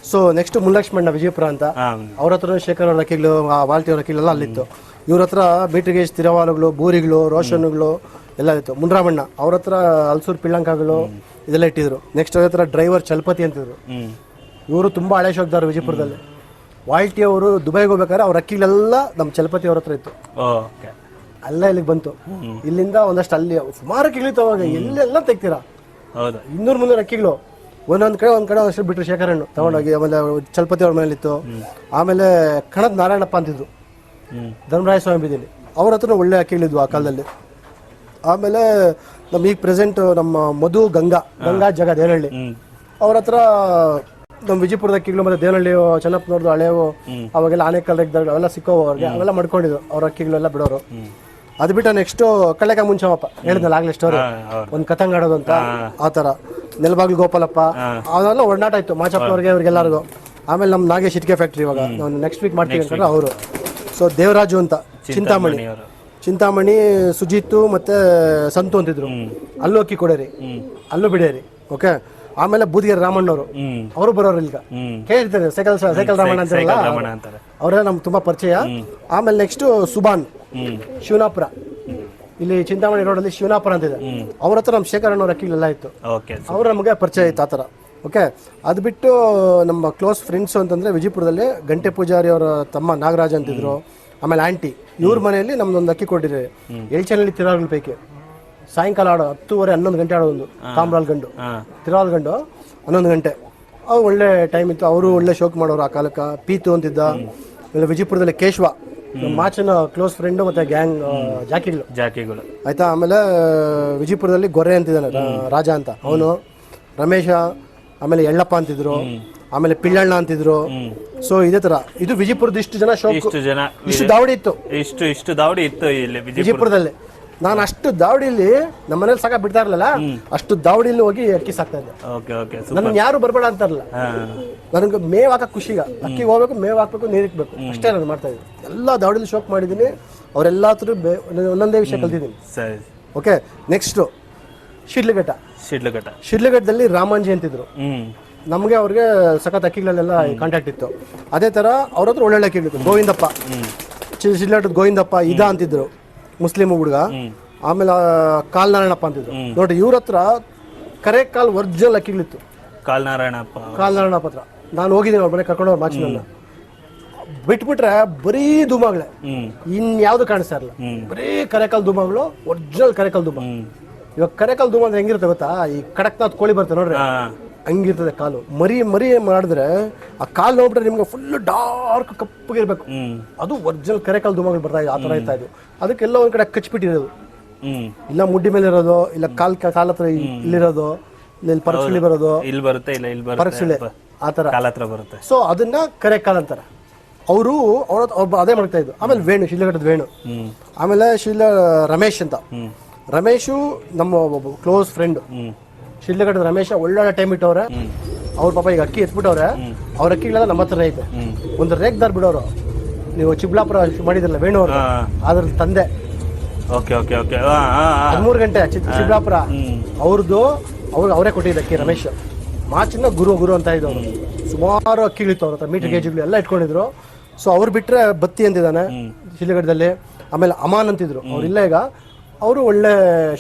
A: ಸೊ ನೆಕ್ಸ್ಟ್ ಮುಲ್ಲಕ್ಷ್ಮಣ್ಣ ವಿಜಯಪುರ ಅಂತ. ಅವ್ರ ಹತ್ರ ಶೇಖರ್ ಅವ್ರ ಅಕ್ಕಿಗಳು ವಾಲ್ಟಿ ಅವ್ರ ಅಕ್ಕಿಗಳೆಲ್ಲ ಅಲ್ಲಿತ್ತು ಇವ್ರ ಹತ್ರ ಗೇಜ್ ಸ್ಥಿರವಾಲುಗಳು ಬೂರಿಗಳು ರೋಷನ್ಗಳು ಎಲ್ಲ ಇತ್ತು. ಮುನ್ರಾಮಣ್ಣ ಅವ್ರ ಹತ್ರ ಅಲ್ಸೂರ್ ಪಿಳ್ಳಂಕಾಗಳು ಇದೆಲ್ಲ ಇಟ್ಟಿದ್ರು. ನೆಕ್ಸ್ಟ್ ಅವ್ರ ಹತ್ರ ಡ್ರೈವರ್ ಚಲಪತಿ ಅಂತಿದ್ರು. ಇವರು ತುಂಬ ಹಳೆ ಶೋಕ್ದಾರ ವಿಜಯಪುರದಲ್ಲಿ. ವಾಲ್ಟಿ ಅವರು ದುಬೈಗೆ ಹೋಗ್ಬೇಕಾದ್ರೆ ಅವ್ರ ಅಕ್ಕಿಗಳೆಲ್ಲ ನಮ್ಮ ಚಲಪತಿ ಅವ್ರ ಹತ್ರ ಇತ್ತು.
B: ಓಕೆ.
A: ಅಲ್ಲ ಇಲ್ಲಿಗೆ ಬಂತು. ಇಲ್ಲಿಂದ ಒಂದಷ್ಟು ಅಲ್ಲಿ ಸುಮಾರು ಅಕ್ಕಿಗಳಿತ್ತು ಅವಾಗ ಎಲ್ಲೆಲ್ಲ ತೆಗ್ತೀರಾ?
B: ಹೌದು.
A: ಇನ್ನೂರು ಮುನ್ನೂರು ಅಕ್ಕಿಗಳು. ಒಂದೊಂದು ಕಡೆ ಒಂದ್ ಕಡೆ ಒಂದಷ್ಟು ಬಿಟ್ಟರು ಶೇಖರ್ ಹಣ್ಣು ತಗೊಂಡೋಗಿ ಆಮೇಲೆ ಚಲಪತಿ ಅವ್ರ ಮನೇಲಿತ್ತು. ಆಮೇಲೆ ಕಣದ್ ನಾರಾಯಣಪ್ಪ ಅಂತಿದ್ರು. ಧರ್ಮರಾಯ ಸ್ವಾಮಿ ಬೀದಿಲಿ. ಅವ್ರ ಹತ್ರ ಒಳ್ಳೆ ಅಕ್ಕಿಗಳಿದ್ವು ಆ ಕಾಲದಲ್ಲಿ. ಆಮೇಲೆ ನಮ್ಮ ಈಗ ಪ್ರೆಸೆಂಟ್ ನಮ್ಮ ಮಧು ಗಂಗಾ ಗಂಗಾ ಜಗ
B: ದೇನಹಳ್ಳಿ
A: ಅವ್ರ ಹತ್ರ ನಮ್ಮ ವಿಜಯಪುರದ ಅಕ್ಕಿಗಳು ಮತ್ತೆ ದೇನಹಳ್ಳಿ ಚೆನ್ನಪ್ಪನವ್ರದ್ದು ಹಳೆವು ಅವಾಗೆಲ್ಲ ಆನೆ ರೆಗ್ದಾಗ ಅವೆಲ್ಲ ಸಿಕ್ಕೋ ಅವ್ರಿಗೆ. ಅವೆಲ್ಲ ಮಾಡ್ಕೊಂಡಿದ್ರು. ಅವ್ರ ಅಕ್ಕಿಗಳೆಲ್ಲ ಬಿಡೋರು. ಅದು ಬಿಟ್ಟು ನೆಕ್ಸ್ಟ್ ಕಳ್ಳೆಕ ಮುಂಚಮಪ್ಪ ಹೇಳಿದ್ನಲ್ಲ ಆಗ್ಲೇ ಸ್ಟೋರಿ ಒಂದ್ ಕಥಂಗ್ ಆಡೋದು ಅಂತ. ಆ ಥರ. ನೆಲಬಾಗ್ಲು ಗೋಪಾಲಪ್ಪ. ಅವೆಲ್ಲ ಒಡನಾಟ ಇತ್ತು ಮಾಚಪ್ಪನವ್ರಿಗೆ ಅವ್ರಿಗೆಲ್ಲರಿಗೂ ಆಮೇಲೆ ನಮ್ಮ ನಾಗೇಶ್ ಇಟ್ಕೆ ಫ್ಯಾಕ್ಟ್ರಿ ಇವಾಗ. ನಾವು ನೆಕ್ಸ್ಟ್ ವೀಕ್ ಮಾಡ್ತೀವಿ ಅಂತಂದ್ರೆ ಅವರು. ಸೊ ದೇವರಾಜು ಅಂತ. ಚಿಂತಾಮಣಿ. ಚಿಂತಾಮಣಿ ಸುಜಿತ್ತು ಮತ್ತೆ ಸಂತು ಅಂತಿದ್ರು. ಅಲ್ಲೂ ಅಕ್ಕಿ ಕೊಡೇರಿ. ಅಲ್ಲೂ ಬಿಡೇರಿ. ಓಕೆ ಆಮೇಲೆ ಬೂದಿಗೆರೆ ರಾಮಣ್ಣವರು.
B: ಅವರು
A: ಅವರು ಬರೋರು ಈಗ. ಕೇಳಿರ್ತಾರೆ ಸೈಕಲ್ ಸೈಕಲ್ ರಾಮಣ್ಣ ಅಂತಾರಲ್ಲ?
B: ರಮಣ ಅಂತಾರೆ.
A: ಅವರೆಲ್ಲ ನಮ್ಗೆ ತುಂಬಾ ಪರಿಚಯ. ಆಮೇಲೆ ನೆಕ್ಸ್ಟ್ ಸುಬಾನ್ ಶಿವನಾಪುರ. ಇಲ್ಲಿ ಚಿಂತಾಮಣಿ ರೋಡ್ ಅಲ್ಲಿ ಶಿವನಾಪುರ ಅಂತಿದೆ. ಅವ್ರ ಹತ್ರ ನಮ್ಮ ಶೇಖರ್ ಅಕ್ಕಿ ಅಕ್ಕಿಗಳೆಲ್ಲ ಇತ್ತು. ಅವ್ರು ನಮಗೆ ಪರಿಚಯ ಇತ್ತು ಆ ಥರ. ಓಕೆ ಅದು ಬಿಟ್ಟು ನಮ್ಮ ಕ್ಲೋಸ್ ಫ್ರೆಂಡ್ಸ್ ಅಂತಂದ್ರೆ ವಿಜಯಪುರದಲ್ಲಿ ಗಂಟೆ ಪೂಜಾರಿ ಅವರ ತಮ್ಮ ನಾಗರಾಜ್ ಅಂತಿದ್ರು. ಆಮೇಲೆ ಆಂಟಿ ಇವ್ರ ಮನೆಯಲ್ಲಿ ನಮ್ದೊಂದು ಅಕ್ಕಿ ಕೊಟ್ಟಿರಿ ಎಳ್ಚನಲ್ಲಿ ತಿರಾಗಳ ಪೈಕಿ. ಸಾಯಂಕಾಲ ಆಡೋ ಹತ್ತುವರೆ ಹನ್ನೊಂದು ಗಂಟೆ ಆಡೋ ಒಂದು. ತಾಮ್ರಾಲ್ ಗಂಡು.
B: ತಿರುವಾಲ್
A: ತಿರಾಲ್ ಗಂಡು ಹನ್ನೊಂದು ಗಂಟೆ. ಅವು ಒಳ್ಳೆ ಟೈಮ್ ಇತ್ತು. ಅವರು ಒಳ್ಳೆ ಶೋಕ್ ಮಾಡೋರು ಆ ಕಾಲಕ್ಕೆ. ಪೀತು ಅಂತಿದ್ದ. ಆಮೇಲೆ ವಿಜಯಪುರದಲ್ಲಿ ಕೇಶವ. ಮಾಚನ ಕ್ಲೋಸ್ ಫ್ರೆಂಡು ಮತ್ತೆ ಗ್ಯಾಂಗ್ ಜಾಕಿಗಳು.
B: ಜಾಕಿಗಳು.
A: ಆಯ್ತಾ? ಆಮೇಲೆ ವಿಜಯಪುರದಲ್ಲಿ ಗೊರೆ ಅಂತಿದ್ದಾನೆ ರಾಜ ಅಂತ. ಅವನು. ರಮೇಶ ಆಮೇಲೆ ಎಳ್ಳಪ್ಪ ಅಂತಿದ್ರು. ಆಮೇಲೆ ಪಿಳ್ಳಣ್ಣ ಅಂತಿದ್ರು. ಸೊ ಇದೇ ತರ. ಇದು ವಿಜಯಪುರದ ಇಷ್ಟು ಜನ ಶೋಕ್
B: ಇಷ್ಟು ಜನ
A: ಇಷ್ಟು ದಾವಡಿ ಇತ್ತು.
B: ಇಷ್ಟು ಇಷ್ಟು ದಾವಡಿ ಇತ್ತು ಇಲ್ಲಿ
A: ವಿಜಯಪುರದಲ್ಲಿ. ನಾನು ಅಷ್ಟು ದಾವಡಿಲಿ ನಮ್ಮ ಮನೇಲಿ ಸಾಕ ಬಿಡ್ತಾ ಇರಲಿಲ್ಲ. ಅಷ್ಟು ದಾವಡಿಲಿ ಹೋಗಿ ಅಕ್ಕಿ ಸಾಕ್ತಾ ಇದ್ದೆ.
B: ಓಕೆ ಓಕೆ
A: ನನ್ನ ಯಾರು ಬರಬೇಡ ಅಂತಾರಲ್ಲ ನನಗೆ ಮೇವ್ ಹಾಕಕ್ ಖುಷಿಗ ಅಕ್ಕಿ ಹೋಗ್ಬೇಕು ಮೇವ್ ಹಾಕ್ಬೇಕು ನೀರಿಕ್ಬೇಕು ಅಷ್ಟೇ ನಾನು ಮಾಡ್ತಾ ಇದ್ದೆ. ಎಲ್ಲ ದಾವಡಿಲಿ ಶೋಕ್ ಮಾಡಿದ್ದೀನಿ. ಅವರೆಲ್ಲ ಹತ್ರ ಬೇ- ಒಂದೊಂದೇ ವಿಷಯ ಕಲ್ತಿದ್ದೀನಿ.
B: ಸರಿ.
A: Okay next Shidlaghatta.
B: ಶಿಡ್ಲಘಟ್ಟ.
A: ಶಿಡ್ಲಘಟ್ಟದಲ್ಲಿ ರಾಮಾಂಜಿ ಅಂತಿದ್ರು. ನಮಗೆ ಅವ್ರಿಗೆ ಸಖತ್ ಅಕ್ಕಿಗಳಲ್ಲೆಲ್ಲ ಕಾಂಟ್ಯಾಕ್ಟ್ ಇತ್ತು. ಅದೇ ಥರ ಅವ್ರ ಹತ್ರ ಒಳ್ಳೊಳ್ಳೆ ಅಕ್ಕಿಗಳಿತ್ತು. ಗೋವಿಂದಪ್ಪ. ಶಿಡ್ಲಘಟ್ಟದ ಗೋವಿಂದಪ್ಪ ಇದ ಅಂತಿದ್ರು. ಮುಸ್ಲಿಂ ಹುಡುಗ. ಆಮೇಲೆ ಕಾಲ್ನಾರಾಯಣಪ್ಪ ಕಾಲ್ ನಾರಾಯಣಪ್ಪ ಅಂತಿದ್ರು. ನೋಡಿ ಇವ್ರ ಹತ್ರ ಕರೆ ಕಾಲ್ ಒರ್ಜಿನಲ್ ಅಕ್ಕಿಗಳಿತ್ತು
B: ಕಾಲ್ನಾರಾಯಣಪ್ಪ
A: ಕಾಲ್ ನಾರಾಯಣಪ್ಪ ಹತ್ರ. ನಾನು ಹೋಗಿದ್ದೀನಿ ಅವ್ರ ಮನೆ ಕರ್ಕೊಂಡು ಹೋಗಿ ಮಾಚಿನ ಬಿಟ್ಬಿಟ್ರೆ ಬರೀ ದುಮಾಗಳೇ
B: ಹ್ಮ್.
A: ಇನ್ಯಾವುದು ಕಾಣಿಸ್ತಾ ಇರಲ್ಲ ಬರೀ ಕರೆಕಾಲ್ ದುಮಾಗಳು ಒರಿಜಿನಲ್ ಕರೆಕಾಲ್ ದುಮ ಇವಾಗ ಕರೆಕಾಲ್ ದುಮ ಅಂದ್ರೆ ಹೆಂಗಿರುತ್ತೆ ಗೊತ್ತಾ? ಈ ಕಡಕ್ನಾಥ್ ಕೋಳಿ ಬರ್ತಾರೆ ನೋಡ್ರಿ. ಹಂಗಿರ್ತದೆ ಕಾಲು. ಮರಿ ಮರಿ ಮಾಡಿದ್ರೆ ಆ ಕಾಲು ನೋಡ್ಬಿಟ್ರೆ ನಿಮ್ಗೆ ಫುಲ್ ಡಾರ್ಕ್ ಕಪ್ಪಗಿರ್ಬೇಕು
B: ಇರಬೇಕು.
A: ಅದು ಒರಿಜಿನಲ್ ಕರೆಕಾಲ್ ದುಮಗಳು ಬರ್ತಾ ಇದೆ ಆ ಥರ ಇರ್ತಾ ಇದ್ವು ಅದಕ್ಕೆಲ್ಲ ಒಂದು ಕಡೆ ಕಚ್ಬಿಟ್ಟಿರೋದು ಇಲ್ಲ ಮುಡ್ಡಿ ಮೇಲೆ ಇರೋದು ಇಲ್ಲ ಕಾಲ್ ಕಾಲ್ ಹತ್ರ ಇಲ್ಲಿರೋದು ಇಲ್ಲಿ ಪರಕ್ಷಿಳಿ ಬರೋದು.
B: ಇಲ್ಲಿ ಬರುತ್ತೆ ಇಲ್ಲ ಇಲ್ಲಿ ಬರುತ್ತೆ
A: ಪರಕ್ಷಿಳಿ ಆ ಥರ.
B: ಕಾಲ ಹತ್ರ ಬರುತ್ತೆ.
A: ಸೊ ಅದನ್ನ ಕರೆಕಾಲ್ ಅಂತಾರೆ. ಅವರು ಅವ್ರ ಒಬ್ಬ ಅದೇ ಮಾಡ್ತಾ ಇದ್ದು ಆಮೇಲೆ ವೇಣು ಶಿಲಘಟ್ಟದ ವೇಣು. ಆಮೇಲೆ ಶಿಲ ರಮೇಶ್ ಅಂತ. ರಮೇಶು ನಮ್ಮ ಒಬ್ಬ ಕ್ಲೋಸ್ ಫ್ರೆಂಡ್ ಶಿಡ್ಲಘಟ್ಟದ ರಮೇಶ ಒಳ್ಳೊಳ್ಳೆ ಟೈಮ್ ಇಟ್ಟವ್ರೆ. ಅವ್ರ ಪಾಪ ಈಗ ಅಕ್ಕಿ ಎತ್ಬಿಟ್ಟವ್ರೆ. ಅವ್ರ ಅಕ್ಕಿಗಳೆಲ್ಲ ನಮ್ಮ ಹತ್ರ ಐತೆ. ಒಂದು ರೇಗ್ದಾರ್ ಬಿಡೋರು. ನೀವು ಚಿಬ್ಲಾಪುರ ಮಾಡಿದ್ರಲ್ಲ ವೇಣು ಅವರು ಅದ್ರ ತಂದೆ.
B: Okay okay okay.
A: ಹದಿಮೂರು ಗಂಟೆ ಚಿಬ್ಲಾಪುರ. ಅವ್ರದ್ದು ಅವ್ರು ಅವರೇ ಕೊಟ್ಟಿದ್ದ ಅಕ್ಕಿ ರಮೇಶ್. ಮಾಚಿನ ಗುರು ಗುರು ಅಂತ ಇದ್ದು ಅವರು ಸುಮಾರು ಅಕ್ಕಿಗಳಿತ್ತು ಅವ್ರ ಹತ್ರ ಮೀಟರ್ ಗೇಜ್ಗಳು ಎಲ್ಲ ಇಟ್ಕೊಂಡಿದ್ರು. ಸೊ ಅವ್ರು ಬಿಟ್ರೆ ಬತ್ತಿ ಅಂತಿದ್ದಾನೆ ಶಿಲೆಗಡದಲ್ಲಿ ಆಮೇಲೆ ಅಮಾನ್ ಅಂತಿದ್ರು. ಅವ್ರು ಇಲ್ಲ ಈಗ. ಅವರು ಒಳ್ಳೆ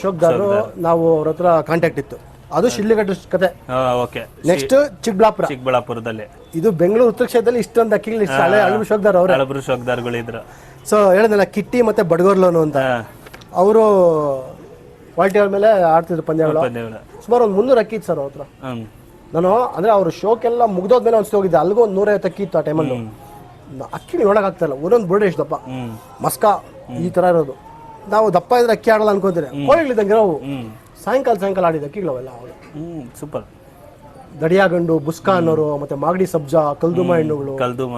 A: ಶೋಕ್ದಾರರು. ನಾವು ಅವ್ರ ಹತ್ರ ಕಾಂಟ್ಯಾಕ್ಟ್ ಇತ್ತು. ಅದು ಶಿಡ್ಲಿಘಟ್ಟ ಕತೆ.
B: ಓಕೆ.
A: ನೆಕ್ಸ್ಟ್ ಚಿಕ್ಕಬಳ್ಳಾಪುರ.
B: ಚಿಕ್ಕಬಳ್ಳಾಪುರದಲ್ಲಿ.
A: ಇದು ಬೆಂಗಳೂರು ಉತ್ತರ ಕ್ಷೇತ್ರದಲ್ಲಿ ಇಷ್ಟೊಂದು ಅಕ್ಕಿ ಇಷ್ಟ ಹಳೆ ಅಳಬ್ರು ಶೋಕ್ದಾರ್ ಅವ್ರೆ.
B: ಶೋಕ್ದಾರ್ಗಳು ಇದ್ರು.
A: ಸೊ ಹೇಳಿದ್ನಲ್ಲ ಕಿಟ್ಟಿ ಮತ್ತೆ ಬಡ್ಗೋರ್ಲೋನು ಅಂತ. ಅವರು ಕ್ವಾಲಿಟಿ ಅವ್ರ ಮೇಲೆ ಆಡ್ತಿದ್ರು ಪಂದ್ಯಗಳು. ಸುಮಾರು ಒಂದು ಮುನ್ನೂರು ಅಕ್ಕಿ ಇತ್ತು ಸರ್ ಅವ್ರ ಹತ್ರ. ನಾನು ಅಂದ್ರೆ ಅವ್ರ ಶೋಕೆಲ್ಲ ಮುಗ್ದೋದ್ಮೇಲೆ ಅನ್ಸಿ ಹೋಗಿದ್ದೆ. ಅಲ್ಲಿಗೂ ಒಂದು ನೂರೈವತ್ತು ಅಕ್ಕಿ ಇತ್ತು ಆ ಟೈಮಲ್ಲಿ ಅಕ್ಕಿ ನೋಡಕ್ ಆಗ್ತಾ ಇಲ್ಲ. ಒಂದೊಂದು ಬುರ್ಡೆ ಎಷ್ಟು ದಪ್ಪ ಮಸ್ಕಾ ಈ ತರ ಇರೋದು. ನಾವು ದಪ್ಪ ಇದ್ರೆ ಅಕ್ಕಿ ಆಡಲ್ಲ ಅನ್ಕೋತೀರಿ. ಕೋಳಿಗಳಿದ್ದಂಗೆ ಇರೋವು.
B: ಹ್ಮ್.
A: ಸಾಯಂಕಾಲ ಸಾಯಂಕಾಲ ಆಡಿದ ಅಕ್ಕಿಗಳು ಅವಳು. ಹ್ಞೂ
B: ಹ್ಮ್ ಸೂಪರ್
A: ದಡಿಯಾಗಂಡು ಬುಸ್ಕಾ ಅನ್ನೋರು ಮತ್ತೆ ಮಾಗಡಿ ಸಬ್ಜಾ ಕಲ್ದುಮ ಹೆಣ್ಣುಗಳು.
B: ಕಲ್ದುಮ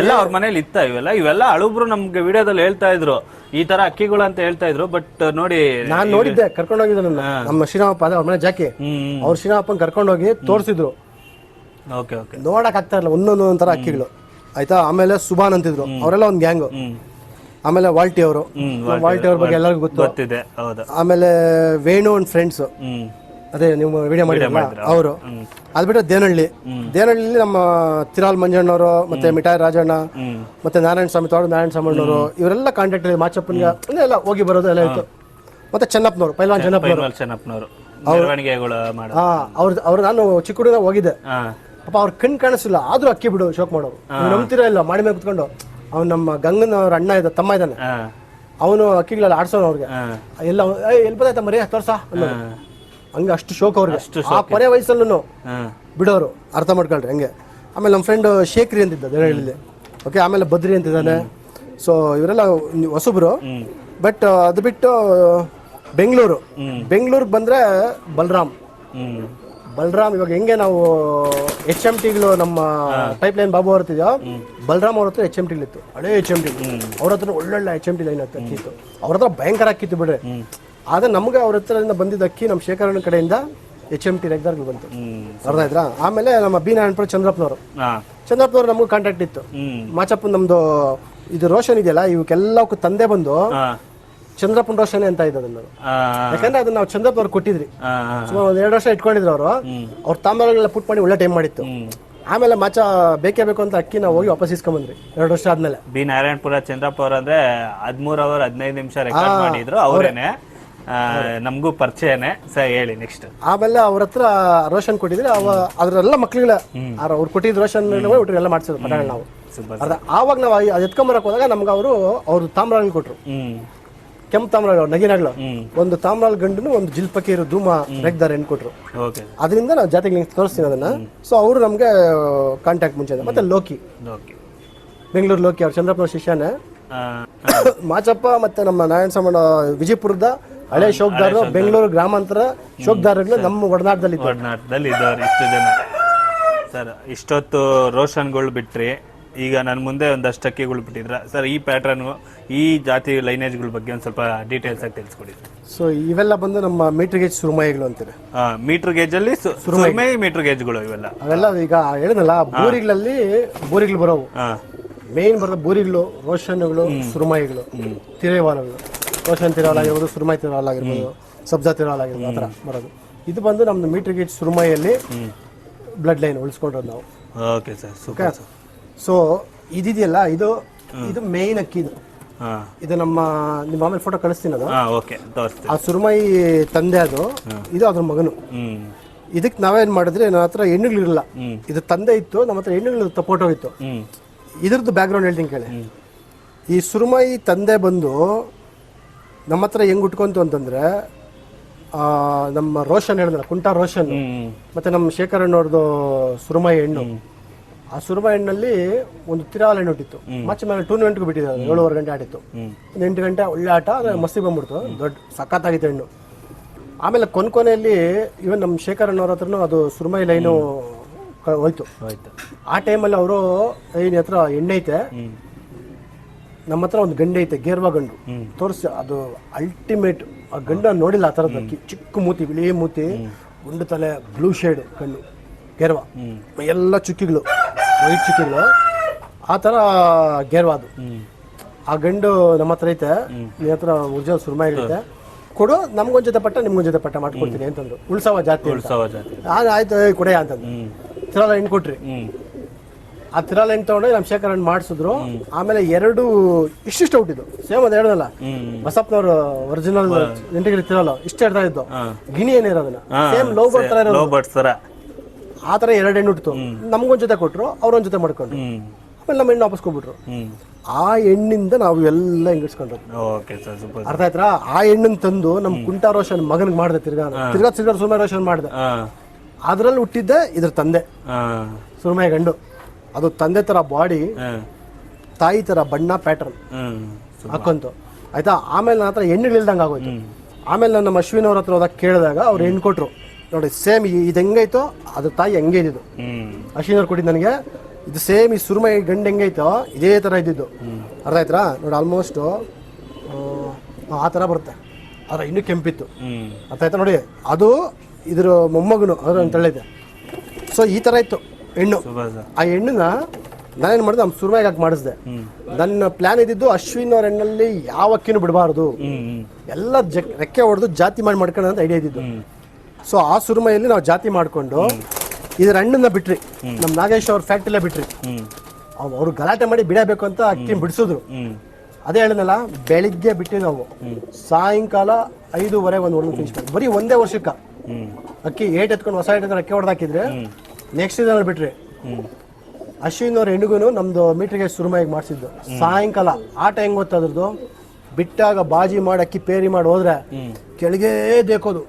B: ಎಲ್ಲ ಅವ್ರ ಮನೇಲಿ ಇತ್ತ ಇವೆಲ್ಲ? ಇವೆಲ್ಲ ಹಳುಬ್ರು ನಮ್ಗೆ ವಿಡಿಯೋದಲ್ಲಿ ಹೇಳ್ತಾ ಇದ್ರು. ಈ ತರ ಅಕ್ಕಿಗಳು ಅಂತ ಹೇಳ್ತಾ ಇದ್ರು ಬಟ್ ನೋಡಿ
A: ನಾನ್ ನೋಡಿದ್ದೆ ಕರ್ಕೊಂಡು ಹೋಗಿದ್ರು ನನ್ನ. ನಮ್ಮ ಶ್ರೀರಾಮಪ್ಪ ಅದೇ ಅವ್ರ ಮನೆ ಜಾಕಿ. ಅವ್ರ ಶ್ರೀರಾಮಪ್ಪನ ಕರ್ಕೊಂಡೋಗಿ ತೋರಿಸಿದ್ರು.
B: Okay okay.
A: ನೋಡಕ್ ಆಗ್ತಾ ಇಲ್ಲ ಒಂದೊಂದು ಒಂಥರ ಅಕ್ಕಿಗಳು. ಆಯ್ತಾ? ಆಮೇಲೆ ಸುಬಾನ್ ಅಂತಿದ್ರು. ಅವರೆಲ್ಲ ಒಂದು ಗ್ಯಾಂಗು ಆಮೇಲೆ ವಾಲ್ಟಿ ಅವರು. ವಾಲ್ಟಿ ಅವ್ರ ಬಗ್ಗೆ ಎಲ್ಲರಿಗೂ ಗೊತ್ತು.
B: ಗೊತ್ತಿದೆ ಹೌದು.
A: ಆಮೇಲೆ ವೇಣು ಅಂಡ್ ಫ್ರೆಂಡ್ಸ್ ಅದೇ ನೀವು ವಿಡಿಯೋ
B: ಮಾಡಿ
A: ಅವರು. ಅದು ಬಿಟ್ಟು ದೇನಹಳ್ಳಿ. ದೇನಹಳ್ಳಿ ನಮ್ಮ ತಿರಾಲ್ ಮಂಜಣ್ಣವರು ಮತ್ತೆ ಮಿಠಾಯಿ ರಾಜಣ್ಣ ಮತ್ತೆ ನಾರಾಯಣ ಸ್ವಾಮಿ ತೋಡು ನಾರಾಯಣ ಸ್ವಾಮಿಣ್ಣವರು ಇವರೆಲ್ಲ ಕಾಂಟ್ಯಾಕ್ಟ್ ಇದೆ ಮಾಚಪ್ಪನಿಗೆ ಅಂದ್ರೆ ಎಲ್ಲ ಹೋಗಿ ಬರೋದು ಎಲ್ಲ ಇತ್ತು. ಮತ್ತೆ ಚೆನ್ನಪ್ಪನವರು ಪೈಲ್ವಾನ್ ಚೆನ್ನಪ್ಪನವರು.
B: ಚೆನ್ನಪ್ಪನವರು.
A: ಅವ್ರ ಅವ್ರು ನಾನು ಚಿಕ್ಕ ಹುಡುಗ ಹೋಗಿದ್ದೆ ಪಾಪ ಅವ್ರ ಕಣ್ ಕಾಣಿಸಿಲ್ಲ ಆದ್ರೂ ಅಕ್ಕಿ ಬಿಡು ಶೋಕ್ ಮಾಡೋರು. ನಂಬ್ತಿರ ಇಲ್ಲ ಮಾಡಿ ಮೇಲೆ ಕುತ್ಕೊಂಡು? ಅವ್ನು ನಮ್ಮ ಗಂಗನ ಅವ್ರ ಅಣ್ಣ ಇದ್ದ ತಮ್ಮ ಇದ್ದಾನೆ. ಅವನು ಅಕ್ಕಿಗಳಲ್ಲಿ ಆಡ್ಸೋನು ಅವ್ರಿಗೆ. ಎಲ್ಲ ಎಲ್ಲಿ ಬದಾಯ್ತ ಮರಿ ತೋರ್ಸ. ಅನ್ನೋದು. ಹಂಗೆ ಅಷ್ಟು ಶೋಕ್ ಅವ್ರಿಗೆ. ಆ ಕೊನೆ ವಯಸ್ಸಲ್ಲೂ ಬಿಡೋರು ಅರ್ಥ ಮಾಡ್ಕೊಳ್ರಿ ಹಂಗೆ. ಆಮೇಲೆ ನಮ್ಮ ಫ್ರೆಂಡ್ ಶೇಖ್ರಿ ಅಂತಿದ್ದ ದೇನಹಳ್ಳಿಲಿ ಓಕೆ ಆಮೇಲೆ ಬದ್ರಿ ಅಂತಿದ್ದಾನೆ. ಸೊ ಇವರೆಲ್ಲ ಹೊಸಬ್ರು. ಬಟ್ ಅದು ಬಿಟ್ಟು ಬೆಂಗಳೂರು. ಬೆಂಗಳೂರಿಗೆ ಬಂದರೆ ಬಲರಾಮ್.
B: ಹ್ಮ್.
A: ಬಲರಾಮ್ ಇವಾಗ ಹೆಂಗೆ ನಾವು ಎಚ್ ಎಂ ಟಿಗಳು ನಮ್ಮ ಪೈಪ್ ಲೈನ್ ಬಾಬು ಅವ್ರತ್ತಿದ್ಯೋ ಬಲರಾಮ್ ಅವ್ರ ಹತ್ರ ಎಚ್ ಎಂ ಟಿಗಳಿತ್ತು ಹಳೆ ಎಚ್ ಎಂ ಟಿ ಅವ್ರ ಹತ್ರ ಒಳ್ಳೊಳ್ಳೆ ಎಚ್ ಎಂ ಟಿ ಲೈನ್ ಹತ್ತಿತ್ತು. ಅವ್ರ ಹತ್ರ ಭಯಂಕರ ಅಕ್ಕಿತ್ತು ಬಿಡ್ರಿ. ಆದ್ರೆ ನಮ್ಗೆ ಅವ್ರ ಹತ್ರದಿಂದ ಬಂದಿದ್ದ ಅಕ್ಕಿ ನಮ್ಮ ಶೇಖರಣ ಕಡೆಯಿಂದ ಎಚ್ ಎಂ ಟಿ ರೆಗ್ದಾರ್ಗಳು ಬಂತು.
B: ಅರ್ಧ
A: ಅರ್ಥ ಆಯ್ತಾ ಆಮೇಲೆ ನಮ್ಮ ಬಿ ನಾರಾಯಣಪುರ ಚಂದ್ರಪ್ಪನವರು. ಚಂದ್ರಪ್ಪನವ್ರು ನಮ್ಗೆ ಕಾಂಟ್ಯಾಕ್ಟ್ ಇತ್ತು. ಮಾಚಪ್ಪ ನಮ್ದು ಇದು ರೋಷನ್ ಇದೆಯಲ್ಲ ಇವಕ್ಕೆಲ್ಲಕ್ಕೂ ತಂದೆ ಬಂದು ಚಂದ್ರಪ್ಪನ ರೋಷನ್ ಅಂತ ಇದೆ ಅದನ್ನ ಯಾಕಂದ್ರೆ ಅದನ್ನ ನಾವು ಚಂದ್ರಪ್ಪನವ್ರು ಕೊಟ್ಟಿದ್ರಿ.
B: ಹಾ
A: ಸುಮಾರು ಒಂದ್ ಎರಡು ವರ್ಷ ಇಟ್ಕೊಂಡಿದ್ರು ಅವರು. ಅವ್ರ ತಾಮ್ರಗಳೆಲ್ಲ ಪುಟ್ ಮಾಡಿ ಒಳ್ಳೆ ಟೈಮ್ ಮಾಡಿತ್ತು. ಆಮೇಲೆ ಮಚ ಬೇಕೇ ಬೇಕು ಅಂತ ಅಕ್ಕಿ ನಾವು ಹೋಗಿ ವಾಪಸ್ ಇಸ್ಕೊಂಬಂದ್ರಿ ಎರಡು ವರ್ಷ ಆದ್ಮೇಲೆ.
B: ಬಿ. ನಾರಾಯಣಪುರ ಚಂದ್ರಪ್ಪ ಅವ್ರ ಅಂದ್ರೆ ಹದಿಮೂರ್ ಅವರ್ ಹದಿನೈದು ನಿಮಿಷ ರೆಕಾರ್ಡ್ ಮಾಡಿದ್ರು. ಅವರೇನೆ. ನಮಗೂ ಪರಿಚಯನೇ. ಸರ್ ಹೇಳಿ ನೆಕ್ಸ್ಟ್
A: ಆಮೇಲೆ ಅವ್ರ ಹತ್ರ ರೋಷನ್ ಕೊಟ್ಟಿದ್ರೆ. ಅವ ಅದ್ರೆಲ್ಲ ಮಕ್ಳುಗಳ ಅವ್ರು ಕೊಟ್ಟಿದ್ ರೋಷನ್ ಒಟ್ಟು ಎಲ್ಲ ಮಾಡ್ಸಿದ್ರು ಪಟಗಳು ನಾವು. ಆವಾಗ ನಾವು ಅದು ಎತ್ಕೊಂಬರಕ್ ಹೋದಾಗ ನಮ್ಗೆ ಅವರು ಅವ್ರ ತಾಮ್ರಗಳನ್ನ ಕೊಟ್ರು. ಕೆಂಪು ತಾಮ್ರ ನಗಿನಗಳು ಒಂದು ತಾಮ್ರಾಲ್ ಗಂಡನು ಒಂದು ಜಿಲ್ಪಕ್ಕೆ ಇರೋ ಧೂಮ ರೆಗ್ದಾರ ಕೊಟ್ರು
B: ಓಕೆ.
A: ಅದರಿಂದ ನಾವು ಜಾತಿಗೆ ತೋರಿಸ್ತೀನಿ ಅದನ್ನ. ಸೊ ಅವರು ನಮಗೆ ಕಾಂಟ್ಯಾಕ್ಟ್ ಮುಂಚೆ ಮತ್ತೆ ಲೋಕಿ. ಬೆಂಗಳೂರು ಲೋಕಿ ಅವ್ರು ಚಂದ್ರಪ್ಪನ ಶಿಷ್ಯನೇ. *coughs* ಮಾಚಪ್ಪ ಮತ್ತೆ ನಮ್ಮ ನಾರಾಯಣ ಸಾಮಣ್ಣ ವಿಜಯಪುರದ ಹಳೆ ಶೋಕ್ದಾರರು ಬೆಂಗಳೂರು ಗ್ರಾಮಾಂತರ ಶೋಕ್ದಾರಗಳು ನಮ್ಮ ಒಡನಾಟದಲ್ಲಿ
B: ಒಡನಾಟದಲ್ಲಿ ಇದ್ದಾರೆ ಇಷ್ಟು ಜನ. ಸರ್ ಇಷ್ಟೊತ್ತು ರೋಷನ್ಗಳು ಬಿಟ್ರಿ. ಈಗ ನನ್ನ ಮುಂದೆ ಒಂದಷ್ಟು ಅಕ್ಕಿಗಳು ಬಿಟ್ಟಿದ್ರ ಸರ್ ಈ ಪ್ಯಾಟ್ರನ್ನು ಈ ಜಾತಿ ಲೈನೇಜ್ಗಳ ಬಗ್ಗೆ ಒಂದು ಸ್ವಲ್ಪ ಡೀಟೇಲ್ಸ್ ಆಗಿ ತಿಳಿಸ್ಕೊಡಿ.
A: ಸೊ ಇವೆಲ್ಲ ಬಂದು ನಮ್ಮ ಮೀಟರ್ ಗೇಜ್ ಸುರುಮಾಯಿಗಳು ಅಂತಾರೆ?
B: ಮೀಟರ್ ಗೇಜಲ್ಲಿ ಸುರುಮೈ. ಮೀಟರ್ ಗೇಜ್ಗಳು ಇವೆಲ್ಲ.
A: ಅವೆಲ್ಲ ಈಗ ಹೇಳಿದ್ನಲ್ಲ ಬೋರಿಗಳಲ್ಲಿ ಬೋರಿಗಳು ಬರೋವು. ಮೇನ್ ಬರೋ ಬೂರಿಗಳು ರೋಷನ್ಗಳು ಸುರುಮಾಯಿಗಳು ತಿರೇವಾಲಗಳು ರೋಷನ್ ತಿರೇವಾಲ ಆಗಿರ್ಬೋದು ಸುರುಮಾಯಿ ತಿರೇವಾಲ ಆಗಿರ್ಬೋದು ಸಬ್ಜಾ ತಿರೇವಾಲ ಆಗಿರ್ಬೋದು ಆ ಥರ ಬರೋದು. ಇದು ಬಂದು ನಮ್ದು ಮೀಟರ್ ಗೇಜ್ ಸುರುಮಾಯಿಯಲ್ಲಿ ಬ್ಲಡ್ ಲೈನ್ ಉಳಿಸ್ಕೊಂಡಿರೋದು ನಾವು.
B: Okay sir super sir
A: so ಇದಿದೆಯಲ್ಲ ಇದು ಇದು ಮೇಯ್ನ್ ಅಕ್ಕಿ ಇದು. ಇದು ನಮ್ಮ ನಿಮ್ಮ ಆಮೇಲೆ ಫೋಟೋ ಕಳಿಸ್ತೀನಿ ಅದು
B: ಓಕೆ
A: ಆ ಸುರುಮಾಯಿ ತಂದೆ ಅದು. ಇದು ಅದ್ರ ಮಗನು. ಇದಕ್ಕೆ ನಾವೇನ್ ಮಾಡಿದ್ರೆ ನನ್ನ ಹತ್ರ ಹೆಣ್ಣುಗಳಿರಲ್ಲ ಇದು ತಂದೆ ಇತ್ತು ನಮ್ಮ ಹತ್ರ ಹೆಣ್ಣುಗಳು ಫೋಟೋ
B: ಇತ್ತು.
A: ಇದ್ರದ್ದು ಬ್ಯಾಕ್ಗ್ರೌಂಡ್ ಹೇಳ್ತೀನಿ ಕೇಳಿ. ಈ ಸುರುಮಾಯಿ ತಂದೆ ಬಂದು ನಮ್ಮ ಹತ್ರ ಹೆಂಗ್ ಉಟ್ಕೊಂತು ಅಂತಂದ್ರೆ ಆ, ನಮ್ಮ ರೋಷನ್ ಹೇಳಿದ್ನಲ್ಲ ಕುಂಟಾ ರೋಷನ್. ಮತ್ತೆ ನಮ್ಮ ಶೇಖರಣ್ಣವ್ರದ್ದು ಸುರುಮಾಯಿ ಹೆಣ್ಣು. ಆ ಸುರಭ ಹೆಣ್ಣಲ್ಲಿ ಒಂದು ತಿರಾಲ ಹೆಣ್ಣು ಹುಟ್ಟಿತ್ತು. ಮಚ್ಚ ಮೇಲೆ ಟೂರ್ನಮೆಂಟ್ಗೆ ಬಿಟ್ಟಿದ್ದಾರೆ. ಏಳುವರೆ ಗಂಟೆ ಆಡಿತ್ತು. ಒಂದು ಎಂಟು ಗಂಟೆ ಒಳ್ಳೆ ಆಟ ಮಸ್ತಿ ಬಂದ್ಬಿಡ್ತು. ದೊಡ್ಡ ಸಖತ್ತಾಗಿತ್ತು ಹೆಣ್ಣು. ಆಮೇಲೆ ಕೊನ್ ಕೊನೆಯಲ್ಲಿ ಇವನ್ ನಮ್ಮ ಶೇಖರಣ್ಣವ್ರ ಹತ್ರನು ಅದು ಸುರ್ಮೈ ಲೈನು ಹೋಯ್ತು. ಆ ಟೈಮಲ್ಲಿ ಅವರು ಏನ್ ಹತ್ರ ಎಣ್ಣೆ ಐತೆ. ನಮ್ಮ ಹತ್ರ ಒಂದು ಗಂಡು ಐತೆ ಗೇರ್ವಾ ಗಂಡು. ತೋರಿಸಿ ಅದು ಅಲ್ಟಿಮೇಟ್ ಆ ಗಂಡ ನೋಡಿಲ್ಲ ಆ ಥರದ ಚಿಕ್ಕ ಮೂತಿ ಬಿಳಿ ಮೂತಿ ಗುಂಡು ತಲೆ ಬ್ಲೂ ಶೇಡ್ ಕಣ್ಣು ಗೇರ್ವಾ. ಎಲ್ಲ ಚುಕ್ಕಿಗಳು ವೈಟ್ ಚುಕ್ಕಿಗಳು. ಆ ಥರ ಗೆರ್ವ ಅದು. ಆ ಗಂಡು ನಮ್ಮ ಹತ್ರ ಐತೆ. ನಿನ್ನ ಹತ್ರ ಒರಿಜಿನಲ್ ಇರುತ್ತೆ ಕೊಡು ನಮ್ಗೊಂದ್ ಜೊತೆ ಪಟ್ಟ ನಿಮ್ಗೊಂದ್ ಜೊತೆ ಪಟ್ಟ ಮಾಡ್ಕೊಡ್ತೀನಿ ಅಂತಂದ್ರು. ಉಳ್ಸವ ಜಾತಿ ಅಂತ.
B: ಉಳ್ಸವ ಜಾತಿ
A: ಆ, ಆಯ್ತು ಏಯ್ ಕೊಡೆಯ ಅಂತಂದ್ರು. ತಿರಾಲ ಹೆಣ್ಣು ಕೊಟ್ರಿ. ಆ ತಿರಾಲ ಹೆಣ್ಣು ತಗೊಂಡು ನಮ್ಮ ಶೇಖರ್ ಹಣ್ಣು ಮಾಡಿಸಿದ್ರು ಆಮೇಲೆ ಎರಡು ಇಷ್ಟಿಷ್ಟು ಹುಟ್ಟಿದ್ದು. ಸೇಮ್ ಅದು ಹೇಳ್ದಲ್ಲ ಬಸಪ್ಪನವರು ಒರಿಜಿನಲ್ ಇಂಟಿಗ್ರಿ ತಿರಲ್ಲ ಇಷ್ಟ ಹೇಳ್ತಾ ಇದ್ದು. ಗಿಣಿ ಏನಿರೋದನ್ನ ಸೇಮ್ ತರ
B: ಲೋ ಬರ್ಡ್ಸ್ ತರ.
A: ಆ ತರ ಎರಡು ಹೆಣ್ಣು ನಮ್ಗೊಂದ್ ಜೊತೆ ಕೊಟ್ರು ಅವ್ರೊಂದ್ ಜೊತೆ ಮಾಡ್ಕೊಂಡ್ರು. ಆಮೇಲೆ ನಮ್ಮ ಹೆಣ್ಣು ವಾಪಸ್ ಕೊಟ್ಬಿಟ್ರು ಆ ಹೆಣ್ಣಿಂದ ನಾವು ಎಲ್ಲ ಹಿಂಗಿಸ್ಕೊಂಡ್ರು
B: ಓಕೆ ಸರ್ ಸೂಪರ್
A: ಅರ್ಥ ಆಯ್ತಾ? ಆ ಹೆಣ್ಣನ್ ತಂದು ನಮ್ ಕುಂಟಾ ರೋಷನ್ ಮಗನಿಗೆ ಮಾಡ್ದೆ ತಿರ್ಗಾ ತಿರ್ಗಾ ತಿರ್ಗಾ ಸುರ್ಮಾಯ ರೋಷನ್ ಮಾಡ್ದೆ. ಅದ್ರಲ್ಲಿ ಹುಟ್ಟಿದ್ದೆ ಇದ್ರ ತಂದೆ.
B: ಹಾ.
A: ಗಂಡು. ಅದು ತಂದೆ ತರ ಬಾಡಿ ತಾಯಿ ತರ ಬಣ್ಣ ಪ್ಯಾಟರ್ನ್. ಹಾಕೊಂತು. ಆಯ್ತಾ? ಆಮೇಲೆ ನನ್ನ ಹತ್ರ ಹೆಣ್ಣುಗಳಿಲ್ದಂಗೆ ಆಗೋಯ್ತು. ಆಮೇಲೆ ನಾನು ನಮ್ಮ ಅಶ್ವಿನ್ ಅವ್ರ ಹತ್ರ ಹೋದಾಗ ಕೇಳಿದಾಗ ಅವ್ರು ಹೆಣ್ಣು ಕೊಟ್ರು. ನೋಡಿ ಸೇಮ್ ಇದು ಹೆಂಗೈತೋ ಅದ್ರ ತಾಯಿ ಹೆಂಗೆ ಇದ್ದಿದ್ದು.
B: ಹ್ಮ್.
A: ಅಶ್ವಿನ್ ಅವ್ರು ಕೊಟ್ಟಿದ್ದು ನನಗೆ ಇದು ಸೇಮ್ ಈ ಸುರುಮೈ ಗಂಡು ಹೆಂಗೈತೋ ಇದೇ ಥರ ಇದ್ದಿದ್ದು. ಅರ್ಥ ಆಯ್ತಾ ನೋಡಿ ಆಲ್ಮೋಸ್ಟು ಆ ಥರ ಬರುತ್ತೆ. ಅದ್ರ ಇನ್ನೂ ಕೆಂಪಿತ್ತು. ಅರ್ಥ ಆಯ್ತಾ ನೋಡಿ? ಅದು ಇದ್ರ ಮೊಮ್ಮಗನು ಅದ್ರ ಅಂತ ಹೇಳೈತೆ ಸೊ ಈ ಥರ ಇತ್ತು ಹೆಣ್ಣು. ಆ ಹೆಣ್ಣನ್ನ ನಾನೇನು ಮಾಡಿದೆ? ನಮ್ಮ ಸುರುಮಾಯಿಗೆ ಹಾಕಿ ಮಾಡಿಸಿದೆ. ನನ್ನ ಪ್ಲಾನ್ ಇದ್ದಿದ್ದು ಅಶ್ವಿನ್ ಅವ್ರ ಹೆಣ್ಣಲ್ಲಿ ಯಾವ ಅಕ್ಕಿನೂ ಬಿಡಬಾರ್ದು ಎಲ್ಲ ರೆಕ್ಕೆ ಹೊಡೆದು ಜಾತಿ ಮಾಡಿ ಮಾಡ್ಕೊಳ್ಳೋಣ ಅಂತ ಐಡಿಯಾ ಇದ್ದಿದ್ದು. ಸೊ ಆ ಸುರುಮೈಯಲ್ಲಿ ನಾವು ಜಾತಿ ಮಾಡಿಕೊಂಡು ಇದ್ರ ಹಣ್ಣನ್ನ ಬಿಟ್ರಿ. ನಮ್ಮ ನಾಗೇಶ್ ಅವ್ರ ಫ್ಯಾಕ್ಟ್ರಿಲೇ ಬಿಟ್ರಿ. ಅವ್ರು ಗಲಾಟೆ ಮಾಡಿ ಬಿಡಬೇಕು ಅಂತ ಅಕ್ಕಿ ಬಿಡಿಸಿದ್ರು. ಅದೇ ಹೇಳಿದ್ನಲ್ಲ ಬೆಳಿಗ್ಗೆ ಬಿಟ್ಟು ನಾವು. ಸಾಯಂಕಾಲ ಐದೂವರೆ ಒಂದು ಒಳ್ಳೆ ಫಿನಿಶ್ ಮಾಡಿ. ಬರೀ ಒಂದೇ ವರ್ಷಕ್ಕೆ. ಅಕ್ಕಿ ಏಟ್ ಎತ್ಕೊಂಡು ಹೊಸ ಏಟ್ ಅಕ್ಕಿ ಹೊಡೆದಾಕಿದ್ರೆ ನೆಕ್ಸ್ಟ್ ಇದನ್ನ ಬಿಟ್ರಿ. ಅಶ್ವಿನ್ ಅವ್ರ ಹೆಣ್ಗುನು ನಮ್ದು ಮೀಟ್ರಿಗೆ ಸುರುಮಾಯಿಗೆ ಮಾಡಿಸಿದ್ದು. ಸಾಯಂಕಾಲ ಆಟ ಹೆಂಗ್ ಗೊತ್ತಾದ್ರದ್ದು ಬಿಟ್ಟಾಗ ಬಾಜಿ ಮಾಡಿ ಅಕ್ಕಿ ಪೇರಿ ಮಾಡಿ ಹೋದ್ರೆ ಕೆಳಗೆ ದೇಕೋದು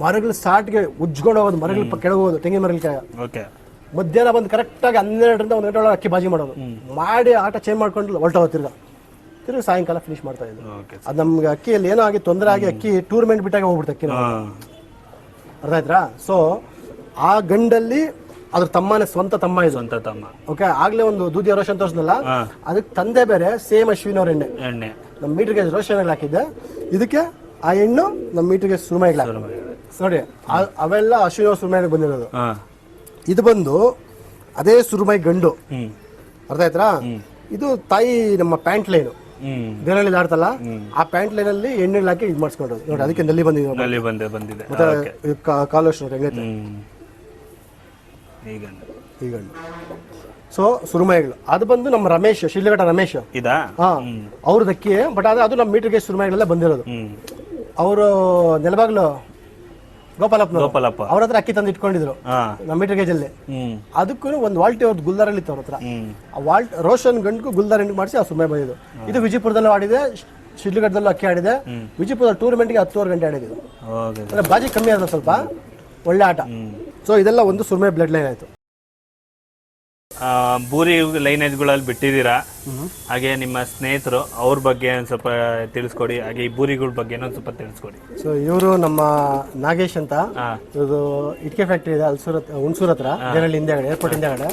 A: ಮರಗಳ ಸಾಟ್ಗೆ ಉಜ್ಕೊಂಡು ಹೋಗೋದು ಮರಗಳ ಕೆಳಗೆ ಹೋಗೋದು ತೆಂಗಿನ ಮರಗಳ ಕೆಳಗೆ. ಮಧ್ಯಾಹ್ನ ಬಂದು ಕರೆಕ್ಟಾಗಿ ಹನ್ನೆರಡರಿಂದ ಒಂದು ಗಂಟೆ ಒಳಗೆ ಅಕ್ಕಿ ಬಾಜಿ ಮಾಡೋದು. ಮಾಡಿ ಆಟ ಚೇಂಜ್ ಮಾಡ್ಕೊಂಡು ಹೊಲ್ಟೋಗೋದು ತಿರ್ಗ. ತಿರ್ಗಿ ಸಾಯಂಕಾಲ ಫಿನಿಶ್ ಮಾಡ್ತಾ ಇದ್ರು
B: ಓಕೆ.
A: ಅದು ನಮ್ಗೆ ಅಕ್ಕಿಯಲ್ಲಿ ಏನೋ ಆಗಿ ತೊಂದರೆ ಆಗಿ ಅಕ್ಕಿ ಟೂರ್ಮೆಂಟ್ ಬಿಟ್ಟಾಗ ಹೋಗ್ಬಿಡ್ತು ಅಕ್ಕಿ ಅರ್ಥ ಆಯ್ತಾ ಸೊ ಆ ಗಂಡಲ್ಲಿ ಅದ್ರ ತಮ್ಮನೇ ಸ್ವಂತ ತಮ್ಮ ಇದು.
B: ಅಂತ ತಮ್ಮ.
A: ಓಕೆ ಆಗ್ಲೇ ಒಂದು ದೂದಿ ರೋಷನ್ ತೋರಿಸ್ನಲ್ಲ
B: ಹಾ.
A: ಅದಕ್ಕೆ ತಂದೆ ಬೇರೆ ಸೇಮ್ ಅಶ್ವಿನ್ ಅವ್ರ ಎಣ್ಣೆ.
B: ಎಣ್ಣೆ.
A: ನಮ್ಮ ಮೀಟರ್ಗೆ ರೋಷನ್ ಹಾಕಿದ್ದೆ. ಇದಕ್ಕೆ ಆ ಹೆಣ್ಣು ನಮ್ಮ ಮೀಟರ್ಗೆ ಸುರುಮೈಗ್ಲ ನೋಡಿ ಆ- ಅವೆಲ್ಲ ಅಶ್ವಿನ ಸುರುಮೈಗೆ ಬಂದಿರೋದು.
B: ಹಾ.
A: ಇದು ಬಂದು ಅದೇ ಸುರುಮೈ ಗಂಡು.
B: ಹ್ಮ್.
A: ಅರ್ಥ ಆಯ್ತಾ ಇದು ತಾಯಿ ನಮ್ಮ ಪ್ಯಾಂಟ್ ಲೈನು.
B: ಹ್ಮ್.
A: ಆಡ್ತಲ್ಲ ಆ ಪ್ಯಾಂಟ್ ಲೈನ್ ಅಲ್ಲಿ ಎಣ್ಣೆ ಹಾಕಿ ಇದು ಮಾಡಿಸ್ಕೊಂಡ್ರು ನೋಡಿ ಅದಕ್ಕೆ ನಲ್ಲಿ ಬಂದಿದೆ.
B: ನಲ್ಲಿ ಬಂದೆ ಬಂದಿದೆ.
A: ಮತ್ತೆ
B: ಓಕೆ.
A: ಇದು ಕಾ- ಕಾಲು ಅಷ್ಟು ನೋಡಿ ಹೆಂಗೈತೆ?
B: ಹ್ಮ್. ಈಗ
A: ಈ ಗಂಡು. ಸೊ ಸುರುಮೈಗಳು. ಅದು ಬಂದು ನಮ್ಮ ರಮೇಶ್ ಶಿಲ್ಘಟ್ಟ ರಮೇಶ್.
B: ಇದಾ?
A: ಹಾ. ಅವ್ರದ್ದು ಅಕ್ಕಿ ಬಟ್ ಅದು ಅದು ನಮ್ಮ ಮೀಟರ್ಗೆ ಸುರುಮೈಗಳೆಲ್ಲ ಬಂದಿರೋದು.
B: ಹ್ಮ್.
A: ಅವರು ನೆಲಬಾಗ್ಲು ಗೋಪಾಲಪ್ಪ
B: ಗೋಪಾಲಪ್ಪ.
A: ಅವ್ರ ಹತ್ರ ಅಕ್ಕಿ ತಂದು ಇಟ್ಕೊಂಡಿದ್ರು. ನಮ್ಮ ಮೀಟರ್ ಗೇಜಲ್ಲಿ.
B: ಅಲ್ಲಿ
A: ಅದಕ್ಕೂ ಒಂದು ವಾಲ್ಟಿ ಅವ್ರದ್ದು ಗುಲ್ದಾರಲ್ಲಿ ಇತ್ತು ಅವ್ರ ಹತ್ರ. ಆ ವಾಲ್ಟ್ ರೋಷನ್ ಗಂಡ್ಗೂ ಗುಲ್ದಾರ್ ಹೆಂಗ್ ಮಾಡಿಸಿ ಆ ಸುಮ್ಮನೆ ಬಂದಿದ್ದು. ಇದು ವಿಜಯಪುರದಲ್ಲೂ ಆಡಿದೆ ಶಿಡ್ಲಘಟ್ಟದಲ್ಲೂ ಅಕ್ಕಿ ಆಡಿದೆ. ವಿಜಯಪುರದ ಟೂರ್ನಮೆಂಟ್ಗೆ ಹತ್ತುವರೆ ಗಂಟೆ
B: ಆಡಿದ್ರು
A: ಅಂದ್ರೆ ಬಾಜಿ ಕಮ್ಮಿ ಆದ ಸ್ವಲ್ಪ ಒಳ್ಳೆ ಆಟ. ಸೊ ಇದೆಲ್ಲ ಒಂದು ಸುಮ್ಮನೆ ಬ್ಲಡ್ ಲೈನ್ ಆಯ್ತು.
B: ಬೂರಿ ಲೈನೇಜ್ಗಳಲ್ಲಿ ಬಿಟ್ಟಿದ್ದೀರಾ? ಹಾಗೆ ನಿಮ್ಮ ಸ್ನೇಹಿತರು ಅವ್ರ ಬಗ್ಗೆ ಒಂದು ಸ್ವಲ್ಪ ತಿಳಿಸ್ಕೊಡಿ ಹಾಗೆ ಈ ಬೂರಿಗಳ ಬಗ್ಗೆ ಒಂದು ಸ್ವಲ್ಪ ತಿಳಿಸ್ಕೊಡಿ.
A: ಸೊ ಇವರು ನಮ್ಮ ನಾಗೇಶ್ ಅಂತ. ಇದು ಇಟ್ಕೆ ಫ್ಯಾಕ್ಟ್ರಿ ಇದೆ ಅಲ್ಸೂರ್ ಹುಣಸೂರ್ ಹತ್ರ ದೇರಲ್ಲಿ ಹಿಂದೆಗಡೆ ಏರ್ಪೋರ್ಟ್ ಹಿಂದೆಗಡೆ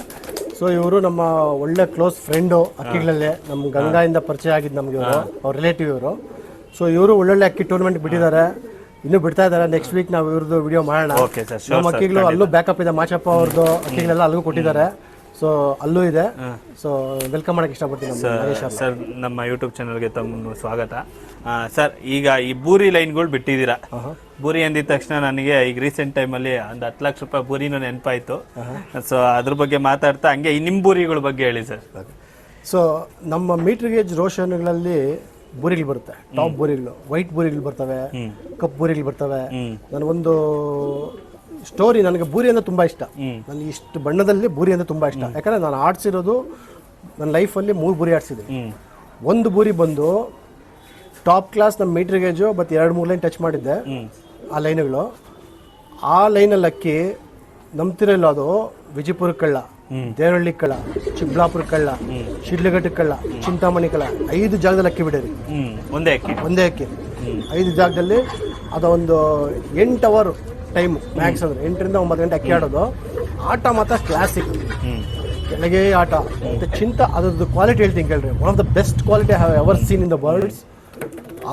A: ಸೊ ಇವರು ನಮ್ಮ ಒಳ್ಳೆ ಕ್ಲೋಸ್ ಫ್ರೆಂಡು ಅಕ್ಕಿಗಳಲ್ಲೇ. ನಮ್ಮ ಗಂಗಾಯಿಂದ ಪರಿಚಯ ಆಗಿದ್ದು ನಮ್ಗೆ ಇವರು ಅವ್ರ ರಿಲೇಟಿವ್ ಇವರು. ಸೊ ಇವರು ಒಳ್ಳೊಳ್ಳೆ ಅಕ್ಕಿ ಟೂರ್ನಮೆಂಟ್ ಬಿಟ್ಟಿದ್ದಾರೆ. ಇನ್ನು ಬಿಡ್ತಾ ಇದ್ದಾರೆ. ನೆಕ್ಸ್ಟ್ ವೀಕ್ ನಾವು ಇವ್ರದ್ದು ವಿಡಿಯೋ ಮಾಡೋಣ. ನಮ್ಮ ಅಕ್ಕಿಗಳು ಅಲ್ಲೂ ಬ್ಯಾಕಪ್ ಇದೆ. ಮಾಚಪ್ಪ ಅವ್ರದ್ದು ಅಕ್ಕಿಗಳೆಲ್ಲ ಅಲ್ಲಿಗೂ ಕೊಟ್ಟಿದ್ದಾರೆ. ಸೊ ಅಲ್ಲೂ ಇದೆ. ಸೊ ವೆಲ್ಕಮ್ ಮಾಡಕ್ಕೆ ಇಷ್ಟಪಡ್ತೀನಿ ಅವ್ರನ್ನ.
B: ಸರ್ ನಮ್ಮ ಯೂಟ್ಯೂಬ್ ಚಾನಲ್ಗೆ ತಮ್ಮ ಸ್ವಾಗತ. ಸರ್ ಈಗ ಈ ಬೂರಿ ಲೈನ್ಗಳು ಬಿಟ್ಟಿದ್ದೀರಾ? ಬೂರಿ ಅಂದಿದ ತಕ್ಷಣ ನನಗೆ ಈಗ ರೀಸೆಂಟ್ ಟೈಮಲ್ಲಿ ಒಂದು ಹತ್ತು ಲಕ್ಷ ರೂಪಾಯಿ ಬೂರಿನೂ ನೆನಪಾಯಿತು. ಸೊ ಅದ್ರ ಬಗ್ಗೆ ಮಾತಾಡ್ತಾ ಹಂಗೆ ಈ ನಿಮ್ಮ ಬೂರಿಗಳ ಬಗ್ಗೆ ಹೇಳಿ ಸರ್
A: ಸೊ ನಮ್ಮ ಮೀಟರ್ ಗೇಜ್ ರೋಷನ್ಗಳಲ್ಲಿ ಬೂರಿಗಳು ಬರುತ್ತೆ. ಟಾಪ್ ಬೂರಿಗಳು. ವೈಟ್ ಬೂರಿಗಳು ಬರ್ತವೆ. ಕಪ್ ಬೂರಿಗಳು ಬರ್ತವೆ.
B: ನಾನು
A: ನನಗೊಂದು ಸ್ಟೋರಿ ನನಗೆ ಬೂರಿ ಅಂದರೆ ತುಂಬಾ ಇಷ್ಟ. ನನಗೆ ಇಷ್ಟು ಬಣ್ಣದಲ್ಲಿ ಬೂರಿ ಅಂದರೆ ತುಂಬಾ ಇಷ್ಟ. ಯಾಕಂದ್ರೆ ನಾನು ಆಡ್ಸಿರೋದು ನನ್ನ ಲೈಫಲ್ಲಿ ಮೂರು ಬೂರಿ
B: ಆಡಿಸಿದೆ
A: ಒಂದು ಬೂರಿ ಬಂದು ಟಾಪ್ ಕ್ಲಾಸ್ ನಮ್ಮ ಮೀಟರ್ ಗೇಜು ಮತ್ತು ಎರಡು ಮೂರು ಲೈನ್ ಟಚ್ ಮಾಡಿದ್ದೆ. ಆ ಲೈನ್ಗಳು ಆ ಲೈನಲ್ಲಿ ಅಕ್ಕಿ ನಂಬ್ತಿರಲ್ಲ ಅದು ವಿಜಯಪುರ ಕಳ್ಳ ದೇವಳ್ಳಿ ಕಳ್ಳ ಚಿಬ್ಲಾಪುರ ಕಳ್ಳ ಶಿಡ್ಲಘಟ್ಟ ಕಳ್ಳ ಚಿಂತಾಮಣಿ ಕಳ್ಳ ಐದು ಜಾಗದಲ್ಲಿ ಅಕ್ಕಿ ಬಿಡಿರಿ
B: ಒಂದೇ ಅಕ್ಕಿ.
A: ಒಂದೇ ಅಕ್ಕಿ. ಐದು ಜಾಗದಲ್ಲಿ ಅದು ಒಂದು ಎಂಟು ಅವರ್. ಟೈಮ್ ಮ್ಯಾಕ್ಸ್ ಅಂದ್ರೆ ಎಂಟರಿಂದ ಒಂಬತ್ತು ಗಂಟೆ ಅಕ್ಕಿ ಆಡೋದು. ಆಟ ಮಾತ್ರ ಕ್ಲಾಸಿಕ್ ಕೆಳಗೆ ಆಟ. ಮತ್ತೆ ಚಿಂತ ಅದ್ರದ್ದು ಕ್ವಾಲಿಟಿ ಹೇಳ್ತೀನಿ ಕೇಳ್ರಿ. One of the best quality have ever seen in the worlds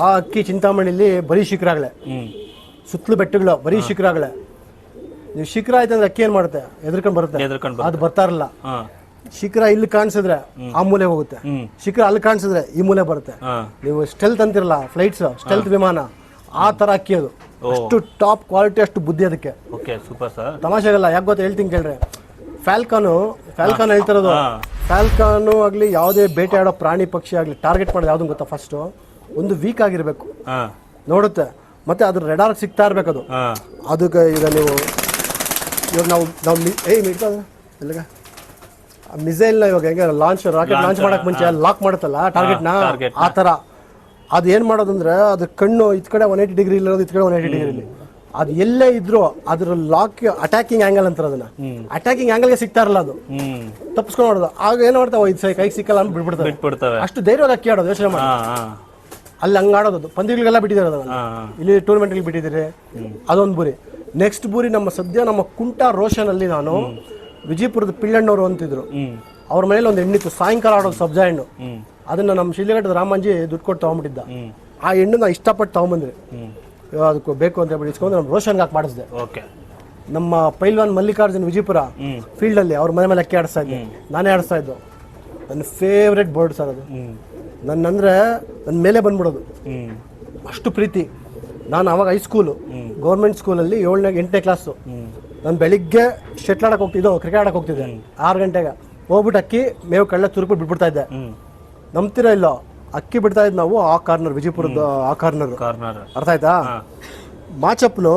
A: ಆ ಅಕ್ಕಿ ಚಿಂತಾಮಣಿಲಿ ಬರೀ ಶಿಖರಾಗಲೆ ಸುತ್ತಲೂ ಬೆಟ್ಟಗಳು ಬರೀ ಶಿಖರಾಗಲೆ ನೀವು ಶಿಖರ ಆಯ್ತು ಅಂದ್ರೆ ಅಕ್ಕಿ ಏನ್ ಮಾಡುತ್ತೆ? ಎದ್ರಕೊಂಡು ಬರುತ್ತೆ. ಅದು ಬರ್ತಾರಲ್ಲ
B: ಇರಲ್ಲ.
A: ಶಿಖರ ಇಲ್ಲಿ ಕಾಣಿಸಿದ್ರೆ ಆ ಮೂಲೆ ಹೋಗುತ್ತೆ. ಶಿಖರ ಅಲ್ಲಿ ಕಾಣಿಸಿದ್ರೆ ಈ ಮೂಲೆ ಬರುತ್ತೆ. ನೀವು ಸ್ಟೆಲ್ತ್ ಅಂತಿರಲ್ಲ ಫ್ಲೈಟ್ಸ್ ಸ್ಟೆಲ್ತ್ ವಿಮಾನ ಆ ತರ ಅಕ್ಕಿ ಅದು. ಅಷ್ಟು ಟಾಪ್ ಕ್ವಾಲಿಟಿ ಅಷ್ಟು ಬುದ್ಧಿ ಅದಕ್ಕೆ.
B: ಓಕೆ ಸೂಪರ್ ಸರ್
A: ತಮಾಷೆಗಲ್ಲ ಯಾಕೆ ಗೊತ್ತಾ ಹೇಳ್ತೀನಿ ಕೇಳ್ರಿ. ಫ್ಯಾಲ್ಕಾನು ಫ್ಯಾಲ್ಕಾನ್ ಹೇಳ್ತಿರೋದು. ಫ್ಯಾಲ್ಕಾನು ಆಗಲಿ ಯಾವುದೇ ಬೇಟೆ ಆಡೋ ಪ್ರಾಣಿ ಪಕ್ಷಿ ಆಗಲಿ ಟಾರ್ಗೆಟ್ ಮಾಡೋದು ಯಾವ್ದು ಗೊತ್ತಾ ಫಸ್ಟು ಒಂದು ವೀಕ್ ಆಗಿರಬೇಕು. ನೋಡುತ್ತೆ. ಮತ್ತೆ ಅದ್ರ ರೆಡಾರ್ ಸಿಗ್ತಾ ಇರಬೇಕು ಅದು. ಅದಕ್ಕೆ ಈಗ ನೀವು ಇವಾಗ ನಾವು ನಾವು ಏಯ್ ಮಿಡ್ತದ ಎಲ್ಲಿಗ? ಮಿಸೈಲ್ನ ಇವಾಗ ಹೆಂಗೆ ಲಾಂಚ್ ರಾಕೆಟ್ ಲಾಂಚ್ ಮಾಡಕ್ ಮುಂಚೆ ಲಾಕ್ ಮಾಡುತ್ತಲ್ಲ ಟಾರ್ಗೆಟ್ನ ಆ ಥರ ಅದು ಏನು ಮಾಡೋದಂದ್ರೆ ಅದು ಕಣ್ಣು ಇತ್ ಕಡೆ ಒನ್ ಏಯ್ಟಿ ಡಿಗ್ರಿ ಇರೋದು ಇತ್ ಕಡೆ ಒನ್ ಏಯ್ಟಿ ಡಿಗ್ರಿಲಿ ಅದು ಎಲ್ಲೇ ಇದ್ರು ಅದ್ರ ಲಾಕ್ ಅಟ್ಯಾಕಿಂಗ್ ಆಂಗಲ್ ಅಂತಾರೆ ಅದನ್ನ. ಅಟ್ಯಾಕಿಂಗ್ ಆಂಗಲ್ಗೆ ಸಿಗ್ತಾ ಇರಲ್ಲ ಅದು. ತಪ್ಪಿಸ್ಕೊಂಡು ಮಾಡೋದು ಆಗ ಏನು ಮಾಡ್ತಾವ ಇದು ಸೈ ಕೈ ಸಿಕ್ಕಲ್ಲ ಅಂತ ಬಿಟ್ಬಿಡ್ತಾರೆ
B: ಬಿಟ್ಬಿಡ್ತವೆ.
A: ಅಷ್ಟು ಧೈರ್ಯವಾಗಿ ಅಕ್ಕಿ ಆಡೋದು ಯೋಚನೆ ಮಾಡಿ. ಅಲ್ಲಿ ಹಂಗೆ ಆಡೋದು ಪಂದ್ಯಗಳಿಗೆಲ್ಲ ಬಿಟ್ಟಿದ್ದಾರೆ ಅದನ್ನ. ಇಲ್ಲಿ ಟೂರ್ನಮೆಂಟ್ಗೆ ಬಿಟ್ಟಿದ್ದೀರಿ. ಅದೊಂದು ಬೂರಿ. ನೆಕ್ಸ್ಟ್ ಬೂರಿ ನಮ್ಮ ಸದ್ಯ ನಮ್ಮ ಕುಂಟಾ ರೋಷನ್ ಅಲ್ಲಿ ನಾನು ವಿಜಯಪುರದ ಪಿಳ್ಳಣ್ಣವರು ಅಂತಿದ್ರು. ಅವ್ರ ಮನೇಲಿ ಒಂದು ಹೆಣ್ಣಿತ್ತು. ಸಾಯಂಕಾಲ ಆಡೋದು ಸಬ್ಜಾ ಹಣ್ಣು ಅದನ್ನ ನಮ್ಮ ಶಿಲಘಟ್ಟದ ರಾಮಂಜಿ ದುಡ್ಡು ಕೊಟ್ಟು ತಗೊಂಬಿಟ್ಟಿದ್ದ
B: ಹ್ಮ್.
A: ಆ ಹೆಣ್ಣನ್ನ ನಾ ಇಷ್ಟಪಟ್ಟು ತಗೊಂಡ್ಬಂದ್ರೆ ಅದಕ್ಕೆ ಬೇಕು ಅಂತ ಹೇಳಿ ಇಸ್ಕೊಂಡು ನಮ್ಮ ರೋಷನ್ಗೆ ಹಾಕಿ ಮಾಡಿಸಿದೆ.
B: ಓಕೆ.
A: ನಮ್ಮ ಪೈಲ್ವಾನ್ ಮಲ್ಲಿಕಾರ್ಜುನ್ ವಿಜಯಪುರ
B: ಫೀಲ್ಡ್
A: ಅಲ್ಲಿ ಅವ್ರ ಮನೆ ಮೇಲೆ ಅಕ್ಕಿ ಆಡಿಸ್ತಾ ಇದ್ದೆ. ನಾನೇ ಆಡಿಸ್ತಾ ಇದ್ದು. ನನ್ನ ಫೇವ್ರೆಟ್ ಬರ್ಡ್ ಸರ್ ಅದು.
B: ನನ್ನ
A: ಅಂದ್ರೆ ನನ್ನ ಮೇಲೆ ಬಂದ್ಬಿಡೋದು. ಅಷ್ಟು ಪ್ರೀತಿ. ನಾನು ಅವಾಗ ಹೈಸ್ಕೂಲು ಗೌರ್ಮೆಂಟ್ ಸ್ಕೂಲಲ್ಲಿ ಏಳನೇ ಎಂಟನೇ ಕ್ಲಾಸು ನಾನು ಬೆಳಿಗ್ಗೆ ಶೆಟ್ಲ್ ಆಡಕ್ಕೆ ಹೋಗ್ತಿದ್ದೋ ಕ್ರಿಕೆಟ್ ಆಡಕ್ಕೆ ಹೋಗ್ತಿದ್ದೆ. ಆರು ಗಂಟೆಗೆ ಹೋಗ್ಬಿಟ್ಟು ಅಕ್ಕಿ ಮೇವು ಕಳ್ಳ ತುರುಕ್ಬಿಟ್ಟು ಬಿಟ್ಬಿಡ್ತಾ ಇದ್ದೆ. ನಂಬ್ತೀರಾ ಇಲ್ಲ? ಅಕ್ಕಿ ಬಿಡ್ತಾ ಇದ್ ನಾವು ಆ ಕಾರ್ನರ್ ವಿಜಯಪುರದ ಆ ಕಾರ್ನರ್.
B: ಕಾರ್ನರ್.
A: ಅರ್ಥ ಆಯ್ತಾ? ಮಾಚಪ್ನು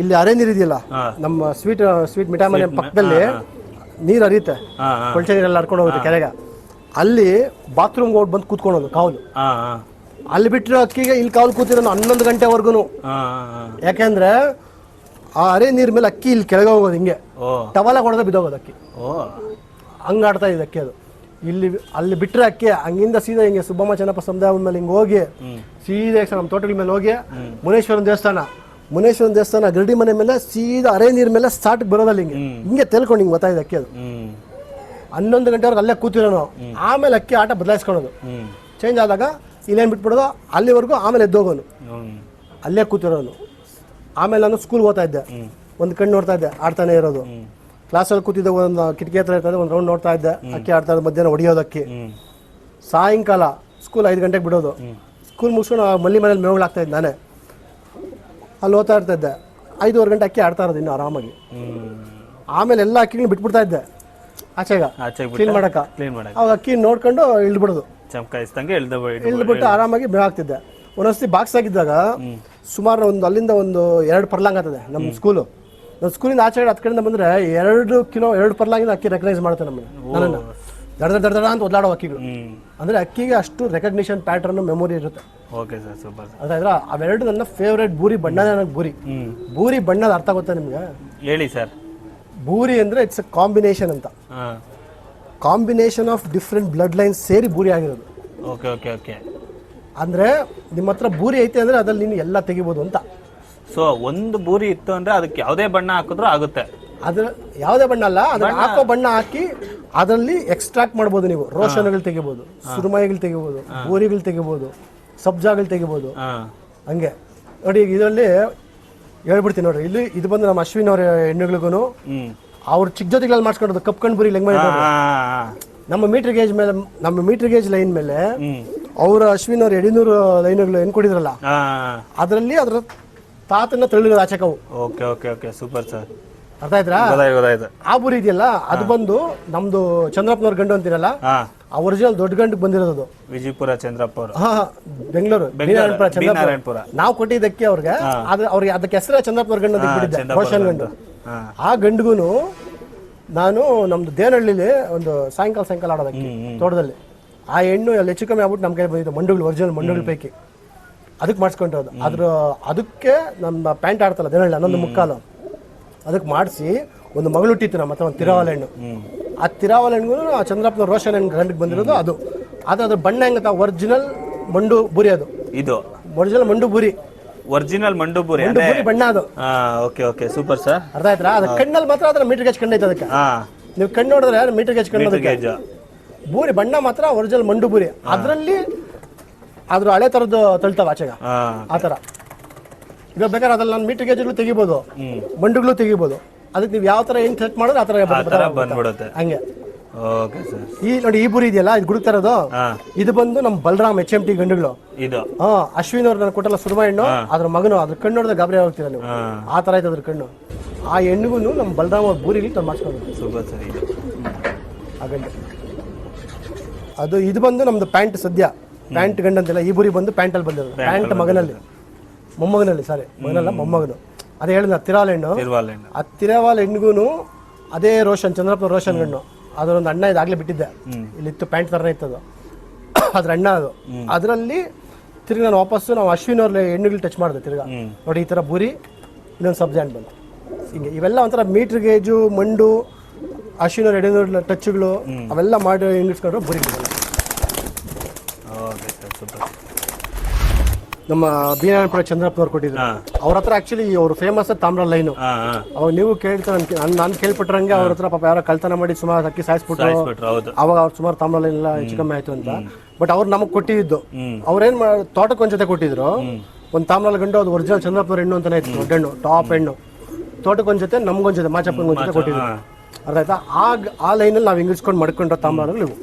A: ಇಲ್ಲಿ ಅರೆ ನೀರು ಇದೆಯಲ್ಲ ನಮ್ಮ ಸ್ವೀಟ್ ಸ್ವೀಟ್ ಮಿಠಾಯಿ ಮನೆ ಪಕ್ಕದಲ್ಲಿ ನೀರು ಹರಿಯುತ್ತೆ. ಕೊಳಚೆ ನೀರೆಲ್ಲ ಹರ್ಕೊಂಡು ಹೋಗುತ್ತೆ ಕೆರೆಗೆ ಅಲ್ಲಿ ಬಾತ್ರೂಮ್ಗೆ ಹೋಗಿ ಬಂದು ಕೂತ್ಕೊಳೋದು ಕಾವಲು. ಅಲ್ಲಿ ಬಿಟ್ಟಿರೋ ಅಕ್ಕಿಗೆ ಇಲ್ಲಿ ಕಾವಲು ಕೂತಿರೋದು ಹನ್ನೊಂದು ಗಂಟೆವರೆಗೂ ಯಾಕೆಂದ್ರೆ ಆ ಅರೆ ನೀರ್ ಮೇಲೆ ಅಕ್ಕಿ ಇಲ್ಲಿ ಕೆಳಗೆ ಹೋಗೋದು ಹಿಂಗೆ. ಟವಲ ಕೊಡದೆ ಬಿದ್ದೋಗೋದು ಅಕ್ಕಿ.
B: ಹಂಗಾಡ್ತಾ
A: ಹಂಗೆ ಆಡ್ತಾ ಇದೆ ಅಕ್ಕಿ ಅದು. ಇಲ್ಲಿ ಅಲ್ಲಿ ಬಿಟ್ಟರೆ ಅಕ್ಕಿ, ಹಂಗಿಂದ ಸೀದಾ ಹಿಂಗೆ ಸುಬ್ಬಮ್ಮ ಚೆನ್ನಪ್ಪ ಸಮುದಾಯ ಮೇಲೆ ಹಿಂಗೆ ಹೋಗಿ, ಸೀದಾ ನಮ್ಮ ತೋಟಗಳ ಮೇಲೆ ಹೋಗಿ, ಮುನೇಶ್ವರನ ದೇವಸ್ಥಾನ. ಮುನೇಶ್ವರನ ದೇವಸ್ಥಾನ ಗರಡಿ ಮನೆ ಮೇಲೆ ಸೀದಾ ಅರೆ ನೀರ್ ಮೇಲೆ ಸ್ಟಾರ್ಟ್ ಬರೋದಲ್ಲ ಹಿಂಗೆ. ಹಿಂಗೆ ತೆಲ್ಕೊಂಡು ಹಿಂಗೆ ಗೊತ್ತಾಯ್ತು ಅಕ್ಕಿ ಅದು. ಹನ್ನೊಂದು ಗಂಟೆವರೆಗೆ ಅಲ್ಲೇ ಕೂತಿರೋನು ಆಮೇಲೆ ಅಕ್ಕಿ ಆಟ ಬದಲಾಯಿಸ್ಕೊಳೋದು ಚೇಂಜ್ ಆದಾಗ ಇಲ್ಲೇನು ಬಿಟ್ಬಿಡೋದು, ಅಲ್ಲಿವರೆಗೂ ಆಮೇಲೆ ಎದ್ದೋಗೋನು. ಅಲ್ಲೇ ಕೂತಿರೋನು. ಆಮೇಲೆ ನಾನು ಸ್ಕೂಲ್ಗೆ ಹೋಗ್ತಾ ಇದ್ದೆ. ಒಂದು ಕಣ್ಣು ನೋಡ್ತಾ ಇದ್ದೆ, ಆಡ್ತಾನೆ ಇರೋದು. ಕ್ಲಾಸಲ್ಲಿ ಕೂತಿದ್ದೆ ಒಂದು ಕಿಟಕಿ ಹತ್ರ ಇರ್ತದೆ ಒಂದು ರೌಂಡ್ ನೋಡ್ತಾ ಇದ್ದೆ. ಅಕ್ಕಿ ಆಡ್ತಾ ಇದ್ದೆ ಮಧ್ಯಾಹ್ನ ಹೊಡಿಯೋದಕ್ಕೆ. ಅಕ್ಕಿ ಸಾಯಂಕಾಲ ಸ್ಕೂಲ್ ಐದು ಗಂಟೆಗೆ ಬಿಡೋದು. ಸ್ಕೂಲ್ ಮುಗಿಸ್ಕೊಂಡು ಮಲ್ಲಿ ಮನೇಲಿ ಮೇವುಗಳಾಗ್ತಾ ಇದ್ದೆ ನಾನೇ. ಅಲ್ಲಿ ಓದ್ತಾ ಇರ್ತಾ ಇದ್ದೆ. ಐದೂವರೆ ಗಂಟೆ ಅಕ್ಕಿ ಆಡ್ತಾ ಇರೋದು ಇನ್ನು ಆರಾಮಾಗಿ. ಆಮೇಲೆ ಎಲ್ಲ ಅಕ್ಕಿಗಳನ್ನ ಬಿಟ್ಬಿಡ್ತಾ ಇದ್ದೆ. ಆಚೆಗ ಕ್ಲೀನ್ ಮಾಡಕ. ಅವಾಗ ಅಕ್ಕಿ ನೋಡ್ಕೊಂಡು ಇಳ್ಬಿಡೋದು
B: ಚಮಕಾಯಿಸ್ದಂಗೆ ಇಳ್ದ್ಬಿಟ್ಟು
A: ಇಳ್ಬಿಟ್ಟು ಆರಾಮಾಗಿ ಬೇಗ ಆಗ್ತಿದ್ದೆ ಒಂದೊಂದ್ಸತಿ ಬಾಕ್ಸ್ ಆಗಿದ್ದಾಗ ಸುಮಾರು ಒಂದು ಅಲ್ಲಿಂದ ಒಂದು ಎರಡು ಪರ್ಲಾಂಗ್ ಆಗ್ತದೆ ನಮ್ಮ ಸ್ಕೂಲು ನಮ್ಮ ಸ್ಕೂಲಿಂದ ಆಚೆ ಹತ್ತು ಕಡೆಯಿಂದ ಬಂದ್ರೆ ಎರಡು ಕಿಲೋ ಎರಡು ಪರ್ಲಾಗಿನ ಅಕ್ಕಿ ರೆಕಗ್ನೈಸ್ ಮಾಡ್ತಾರೆ ನಮ್ಮನ್ನು ನನ್ನನ್ನು. ದಡ ದಡ ಅಂತ ಒದ್ದಾಡೋ ಅಕ್ಕಿಗಳು. ಅಂದರೆ ಅಕ್ಕಿಗೆ ಅಷ್ಟು ರೆಕಗ್ನಿಷನ್ ಪ್ಯಾಟರ್ನ್ ಮೆಮೊರಿ ಇರುತ್ತೆ.
B: ಓಕೆ ಸರ್ ಸೂಪರ್
A: ಅದಾದ್ರೆ ಅವೆರಡು ನನ್ನ ಫೇವ್ರೇಟ್ ಬೂರಿ ಬಣ್ಣ ನನಗೆ ಬೂರಿ. ಬೂರಿ ಬಣ್ಣದ ಅರ್ಥ ಗೊತ್ತಾ ನಿಮಗೆ?
B: ಹೇಳಿ ಸರ್.
A: ಬೂರಿ ಅಂದ್ರೆ ಇಟ್ಸ್ ಅ ಕಾಂಬಿನೇಷನ್ ಅಂತ. Combination of different blood lines ಸೇರಿ ಬೂರಿ ಆಗಿರೋದು.
B: Okay okay okay.
A: ಅಂದ್ರೆ ನಿಮ್ಮ ಹತ್ರ ಬೂರಿ ಐತೆ ಅಂದ್ರೆ ಅದ್ರಲ್ಲಿ ನೀನು ಎಲ್ಲ ತೆಗಿಬೋದು ಅಂತ.
B: ಸೊ ಒಂದು ಬೂರಿ ಇತ್ತು ಅಂದ್ರೆ ಅದಕ್ಕೆ ಯಾವುದೇ ಬಣ್ಣ ಹಾಕಿದ್ರು ಆಗುತ್ತೆ.
A: ಅದ್ರ ಯಾವುದೇ ಬಣ್ಣ ಅಲ್ಲ ಅದ್ರ ಹಾಕೋ ಬಣ್ಣ ಹಾಕಿ ಅದರಲ್ಲಿ ಎಕ್ಸ್ಟ್ರಾಕ್ಟ್ ಮಾಡ್ಬೋದು ನೀವು. ರೋಷನ್ಗಳು ತೆಗಿಬೋದು ಸುರುಮೈಗಳು ತೆಗಿಬೋದು ಬೂರಿಗಳು ತೆಗಿಬೋದು ಸಬ್ಜಾಗಳು ತೆಗಿಬೋದು. ಹಂಗೆ. ನೋಡಿ ಇದರಲ್ಲಿ ಹೇಳ್ಬಿಡ್ತೀನಿ ನೋಡ್ರಿ. ಇಲ್ಲಿ ಇದು ಬಂದು ನಮ್ಮ ಅಶ್ವಿನ್ ಅವ್ರ ಹೆಣ್ಣುಗಳಿಗೂ ಅವ್ರ ಚಿಕ್ಕ ಜೊತೆಗಳಲ್ಲಿ ಮಾಡ್ಸ್ಕೊಂಡದ್ದು ಕಪ್ಕಂಡ್ ಬುರಿ ಲೆಂಗ್ ಮಾಡಿ
B: ಹಾ ಹಾ, ಹಾ.
A: ನಮ್ಮ ಮೀಟರ್ ಗೇಜ್ ಮೇಲೆ ನಮ್ಮ ಮೀಟರ್ ಗೇಜ್ ಲೈನ್ ಮೇಲೆ
B: ಅವರ
A: ಅವ್ರ ಅಶ್ವಿನ್ ಅವ್ರ ಎಡಿನೂರು ಲೈನ್ಗಳು ಹೆಣ್ ಕೊಡಿದ್ರಲ್ಲ ಅದರಲ್ಲಿ ಅದ್ರ ತಾತನ್ನ ತಳ್ಳಿರೋದು ಆಚೆಕವು.
B: Okay okay okay. Super sir.
A: ಅರ್ಥ ಆಯ್ತಾ
B: ಗೊತ್ತಾಯ್ತು ಗೊತ್ತಾಯ್ತು.
A: ಆ ಬುರಿ ಇದೆಯಲ್ಲ ಅದು ಬಂದು ನಮ್ದು ಚಂದ್ರಪ್ಪನವ್ರ ಗಂಡು ಅಂತೀರಲ್ಲ
B: ಹಾ.
A: ಆ ಒರಿಜಿನಲ್ ದೊಡ್ಡ ಗಂಡು ಬಂದಿರೋದು.
B: ವಿಜಯಪುರ ಚಂದ್ರಪ್ಪ ಅವರು
A: ಹಾ ಹಾ, ಬೆಂಗಳೂರು ಬೀನಾರಾಯಣಪುರ. ಚಂದ್ರಪ್ಪ.
B: ನಾರಾಯಣಪುರ.
A: ನಾವು ಕೊಟ್ಟಿದ್ದಕ್ಕೆ ಅವ್ರಿಗೆ ಆದ್ರೆ ಅವ್ರಿಗೆ ಅದಕ್ಕೆ ಹೆಸರೇ ಚಂದ್ರಪ್ಪನವ್ರ ಗಂಡು ಅಂತ ಬಿಟ್ಟಿದ್ದೆ ರೋಷನ್ ಗಂಡು.
B: ಹಾ.
A: ಆ ಗಂಡಿಗೂ ನಾನು ನಮ್ದು ದೇನಹಳ್ಳಿಲಿ ಒಂದು ಸಾಯಂಕಾಲ ಸಾಯಂಕಾಲ ಆಡೋದಕ್ಕೆ ತೋಟದಲ್ಲಿ. ಆ ಹೆಣ್ಣು ಅಲ್ಲಿ ಹೆಚ್ಚು ಕಮ್ಮಿ ಆಗ್ಬಿಟ್ಟು ನಮ್ಮ ಕೈ ಬಂದಿದ್ದು ಮಂಡುಗಳು ಒರಿಜಿನಲ್ ಮಂಡುಗಳ ಪೈಕಿ. ಅದಕ್ಕೆ ಮಾಡಿಸ್ಕೊಂಡಿರೋದು ಅದ್ರ ಅದಕ್ಕೆ ನಮ್ಮ ಪ್ಯಾಂಟ್ ಆಡ್ತಲ್ಲ ದಿನ ಹನ್ನೊಂದು ಮುಕ್ಕಾಲು. ಅದಕ್ಕೆ ಮಾಡಿಸಿ ಒಂದು ಮಗಳು ಹುಟ್ಟಿತ್ತು ನಮ್ಮ ಹತ್ರ ಒಂದು ತಿರಾವಲ ಹೆಣ್ಣು. ಆ ತಿರಾವಲ ಹೆಣ್ಣು ಆ ಚಂದ್ರಪ್ಪನ ರೋಷನ್ ಹೆಣ್ಣು ಗಂಡಿಗೆ ಬಂದಿರೋದು ಅದು. ಅದು ಅದ್ರ ಬಣ್ಣ ಹೆಂಗತ್ತ ಒರಿಜಿನಲ್ ಮಂಡು ಬುರಿ ಅದು.
B: ಇದು?
A: ಒರಿಜಿನಲ್ ಮಂಡು ಬುರಿ.
B: ಒರಿಜಿನಲ್
A: ಮಂಡು ಬುರಿ ಬಣ್ಣ ಅದು.
B: Okay okay super sir.
A: ಅರ್ಥ ಆಯ್ತಾ ಅದು ಕಣ್ಣಲ್ಲಿ ಮಾತ್ರ ಅದರ ಮೀಟರ್ ಗೇಜ್ ಕಣ್ಣೈತೆ ಅದಕ್ಕೆ. ನೀವು ಕಣ್ಣು ನೋಡಿದ್ರೆ ಮೀಟರ್ ಗೇಜ್ ಕಣ್ಣು ಬೂರಿ ಬಣ್ಣ ಮಾತ್ರ ಒರಿಜಿನಲ್ ಮಂಡು ಬೂರಿ. ಅದರಲ್ಲಿ ಅದ್ರ ಹಳೆ ಥರದ್ದು ತಳ್ತಾವ ಆಚೆಗ. ಆತರ ಇವಾಗ ಬೇಕಾದ್ರೆ ಅದ್ರಲ್ಲಿ ನಾನು ಮೀಟರ್ ಗೇಜ್ಗಳು ತೆಗಿಬೋದು.
B: ಬಂಡುಗಳು
A: ಮಂಡುಗಳು ತೆಗಿಬೋದು. ಅದಕ್ಕೆ ನೀವು ಯಾವ ತರ ಹೆಂಗ್ ಸೆಟ್ ಮಾಡಿದ್ರೆ ಆ ಥರ
B: ತರ ಬಂದ್ಬಿಡುತ್ತೆ.
A: ಹಂಗೆ.
B: Okay sir.
A: ಈ ನೋಡಿ ಈ ಬುರಿ ಇದೆಯಲ್ಲ ಇದು ಗುಡುಕ್ತಾ ಇರೋದು ಇದು ಬಂದು ನಮ್ಮ ಬಲರಾಮ್ ಎಚ್ ಎಂ ಟಿ ಗಂಡುಗಳು. ಹಾ ಅಶ್ವಿನ್ ಅವ್ರು ನಾನು ಕೊಟ್ಟಲ್ಲ ಸುರಮ ಹೆಣ್ಣು ಅದ್ರ ಮಗನು ಅದ್ರ ಕಣ್ಣು ನೋಡಿದ್ರೆ ಗಾಬರಿ ಹೋಗ್ತೀರ ನೀವು ಆ ತರ ಇದೆ ಅದ್ರ ಕಣ್ಣು. ಆ ಹೆಣ್ಣಿಗೂ ನಮ್ಮ ಬಲರಾಮ್ ಅವ್ರ ಬೂರಿಲಿ ತಂದು ಮಾಡಿಸ್ಕೊಂಡು ಅದು ಇದು ಬಂದು ನಮ್ದು ಪ್ಯಾಂಟ್ ಸದ್ಯ. ಪ್ಯಾಂಟ್ ಗಂಡ ಅಂತಿಲ್ಲ ಈ ಬುರಿ ಬಂದು ಪ್ಯಾಂಟಲ್ಲಿ ಬಂದಿರೋದು. ಪ್ಯಾಂಟ್ ಮಗನಲ್ಲಿ. ಮೊಮ್ಮಗನಲ್ಲಿ ಸಾರಿ ಮಗನಲ್ಲ ಮೊಮ್ಮಗನು. ಅದೇ ಹೇಳಿದ ತಿರಾವಲ್ ಹೆಣ್ಣು. ಆ ತಿರಾವಾಲ್ ಹೆಣ್ಣಿಗೂ ಅದೇ ರೋಷನ್ ಚಂದ್ರಪ್ಪ ರೋಷನ್ ಗಣ್ಣು ಅದರೊಂದು ಅಣ್ಣ ಇದಾಗಲೇ ಬಿಟ್ಟಿದ್ದೆ. ಇಲ್ಲಿತ್ತು ಪ್ಯಾಂಟ್ ಥರನೇ ಇತ್ತದು. *coughs* ಅದ್ರ ಅಣ್ಣ ಅದು. ಅದರಲ್ಲಿ ತಿರ್ಗಿ ನಾನು ವಾಪಸ್ಸು ನಾವು ಅಶ್ವಿನ್ ಅವ್ರ ಹೆಣ್ಣುಗಳು ಟಚ್ ಮಾಡಿದೆ ತಿರ್ಗ. ನೋಡಿ ಈ ಥರ ಬುರಿ ಇನ್ನೊಂದು ಸಬ್ಜೆಂಟ್ ಬಂತು. ಹಿಂಗೆ ಇವೆಲ್ಲ ಒಂಥರ ಮೀಟ್ರ್ ಗೇಜು ಮಂಡು ಅಶ್ವಿನ ಎಡೆನೂರ್ ಟಚ್ಗಳು ಅವೆಲ್ಲ ಮಾಡಿ ಇಂಗಿಸ್ಕೊಂಡ್ರೆ ಬುರಿ ಬಿಡಲ್ಲ
B: ಓಕೆ ಸರ್ ಸೂಪರ್
A: ನಮ್ಮ ಬೀನಾರಾಯಣಪುರ ಚಂದ್ರಪ್ಪನವ್ರು ಕೊಟ್ಟಿದ್ರು. ಅವ್ರ ಹತ್ರ ಆಕ್ಚುಲಿ ಅವ್ರು ಫೇಮಸ್ ತಾಮ್ರ ಲೈನು. ಅವಾಗ ನೀವು ಕೇಳ್ತಾರೆ ನಾನು ನಾನು ಕೇಳ್ಪಟ್ರಂಗೆ ಅವ್ರ ಹತ್ರ ಪಾಪ ಯಾರೋ ಕಳ್ತನ ಮಾಡಿ ಸುಮಾರು ಅಕ್ಕಿ ಸಾಯಿಸ್ಬಿಟ್ರು. ಅವಾಗ ಅವ್ರು ಸುಮಾರು ತಾಮ್ರ ಲೈನ್ ಎಲ್ಲ ಹೆಚ್ಚು ಕಮ್ಮಿ ಆಯ್ತು ಅಂತ. ಬಟ್ ಅವ್ರು ನಮಗೆ ಕೊಟ್ಟಿದ್ದು. ಅವ್ರೇನ್ ತೋಟಕ್ಕೆ ಒಂದ್ ಜೊತೆ ಕೊಟ್ಟಿದ್ರು. ಒಂದು ತಾಮ್ರ ಗಂಡು ಅದು ಒರಿಜಿನಲ್ ಚಂದ್ರಪ್ಪನವ್ರ ಹೆಣ್ಣು ಅಂತಾನೆ ಇತ್ತು ದೊಡ್ಡ ಹೆಣ್ಣು ಟಾಪ್ ಹೆಣ್ಣು. ತೋಟಕ್ಕೆ ಒಂದ್ ಜೊತೆ ನಮ್ಗೊಂದ್ ಜೊತೆ ಮಾಚಪ್ಪನ ಒಂದ್ ಜೊತೆ ಕೊಟ್ಟಿದ್ರು. ಅರ್ಥ ಆಯ್ತಾ? ಆ ಆ ಲೈನಲ್ಲಿ ನಾವು ಇಂಗ್ಲಿಷ್ಕೊಂಡು ಮಡ್ಕೊಂಡ್ರೆ ತಾಮ್ರಗಳು ಇವು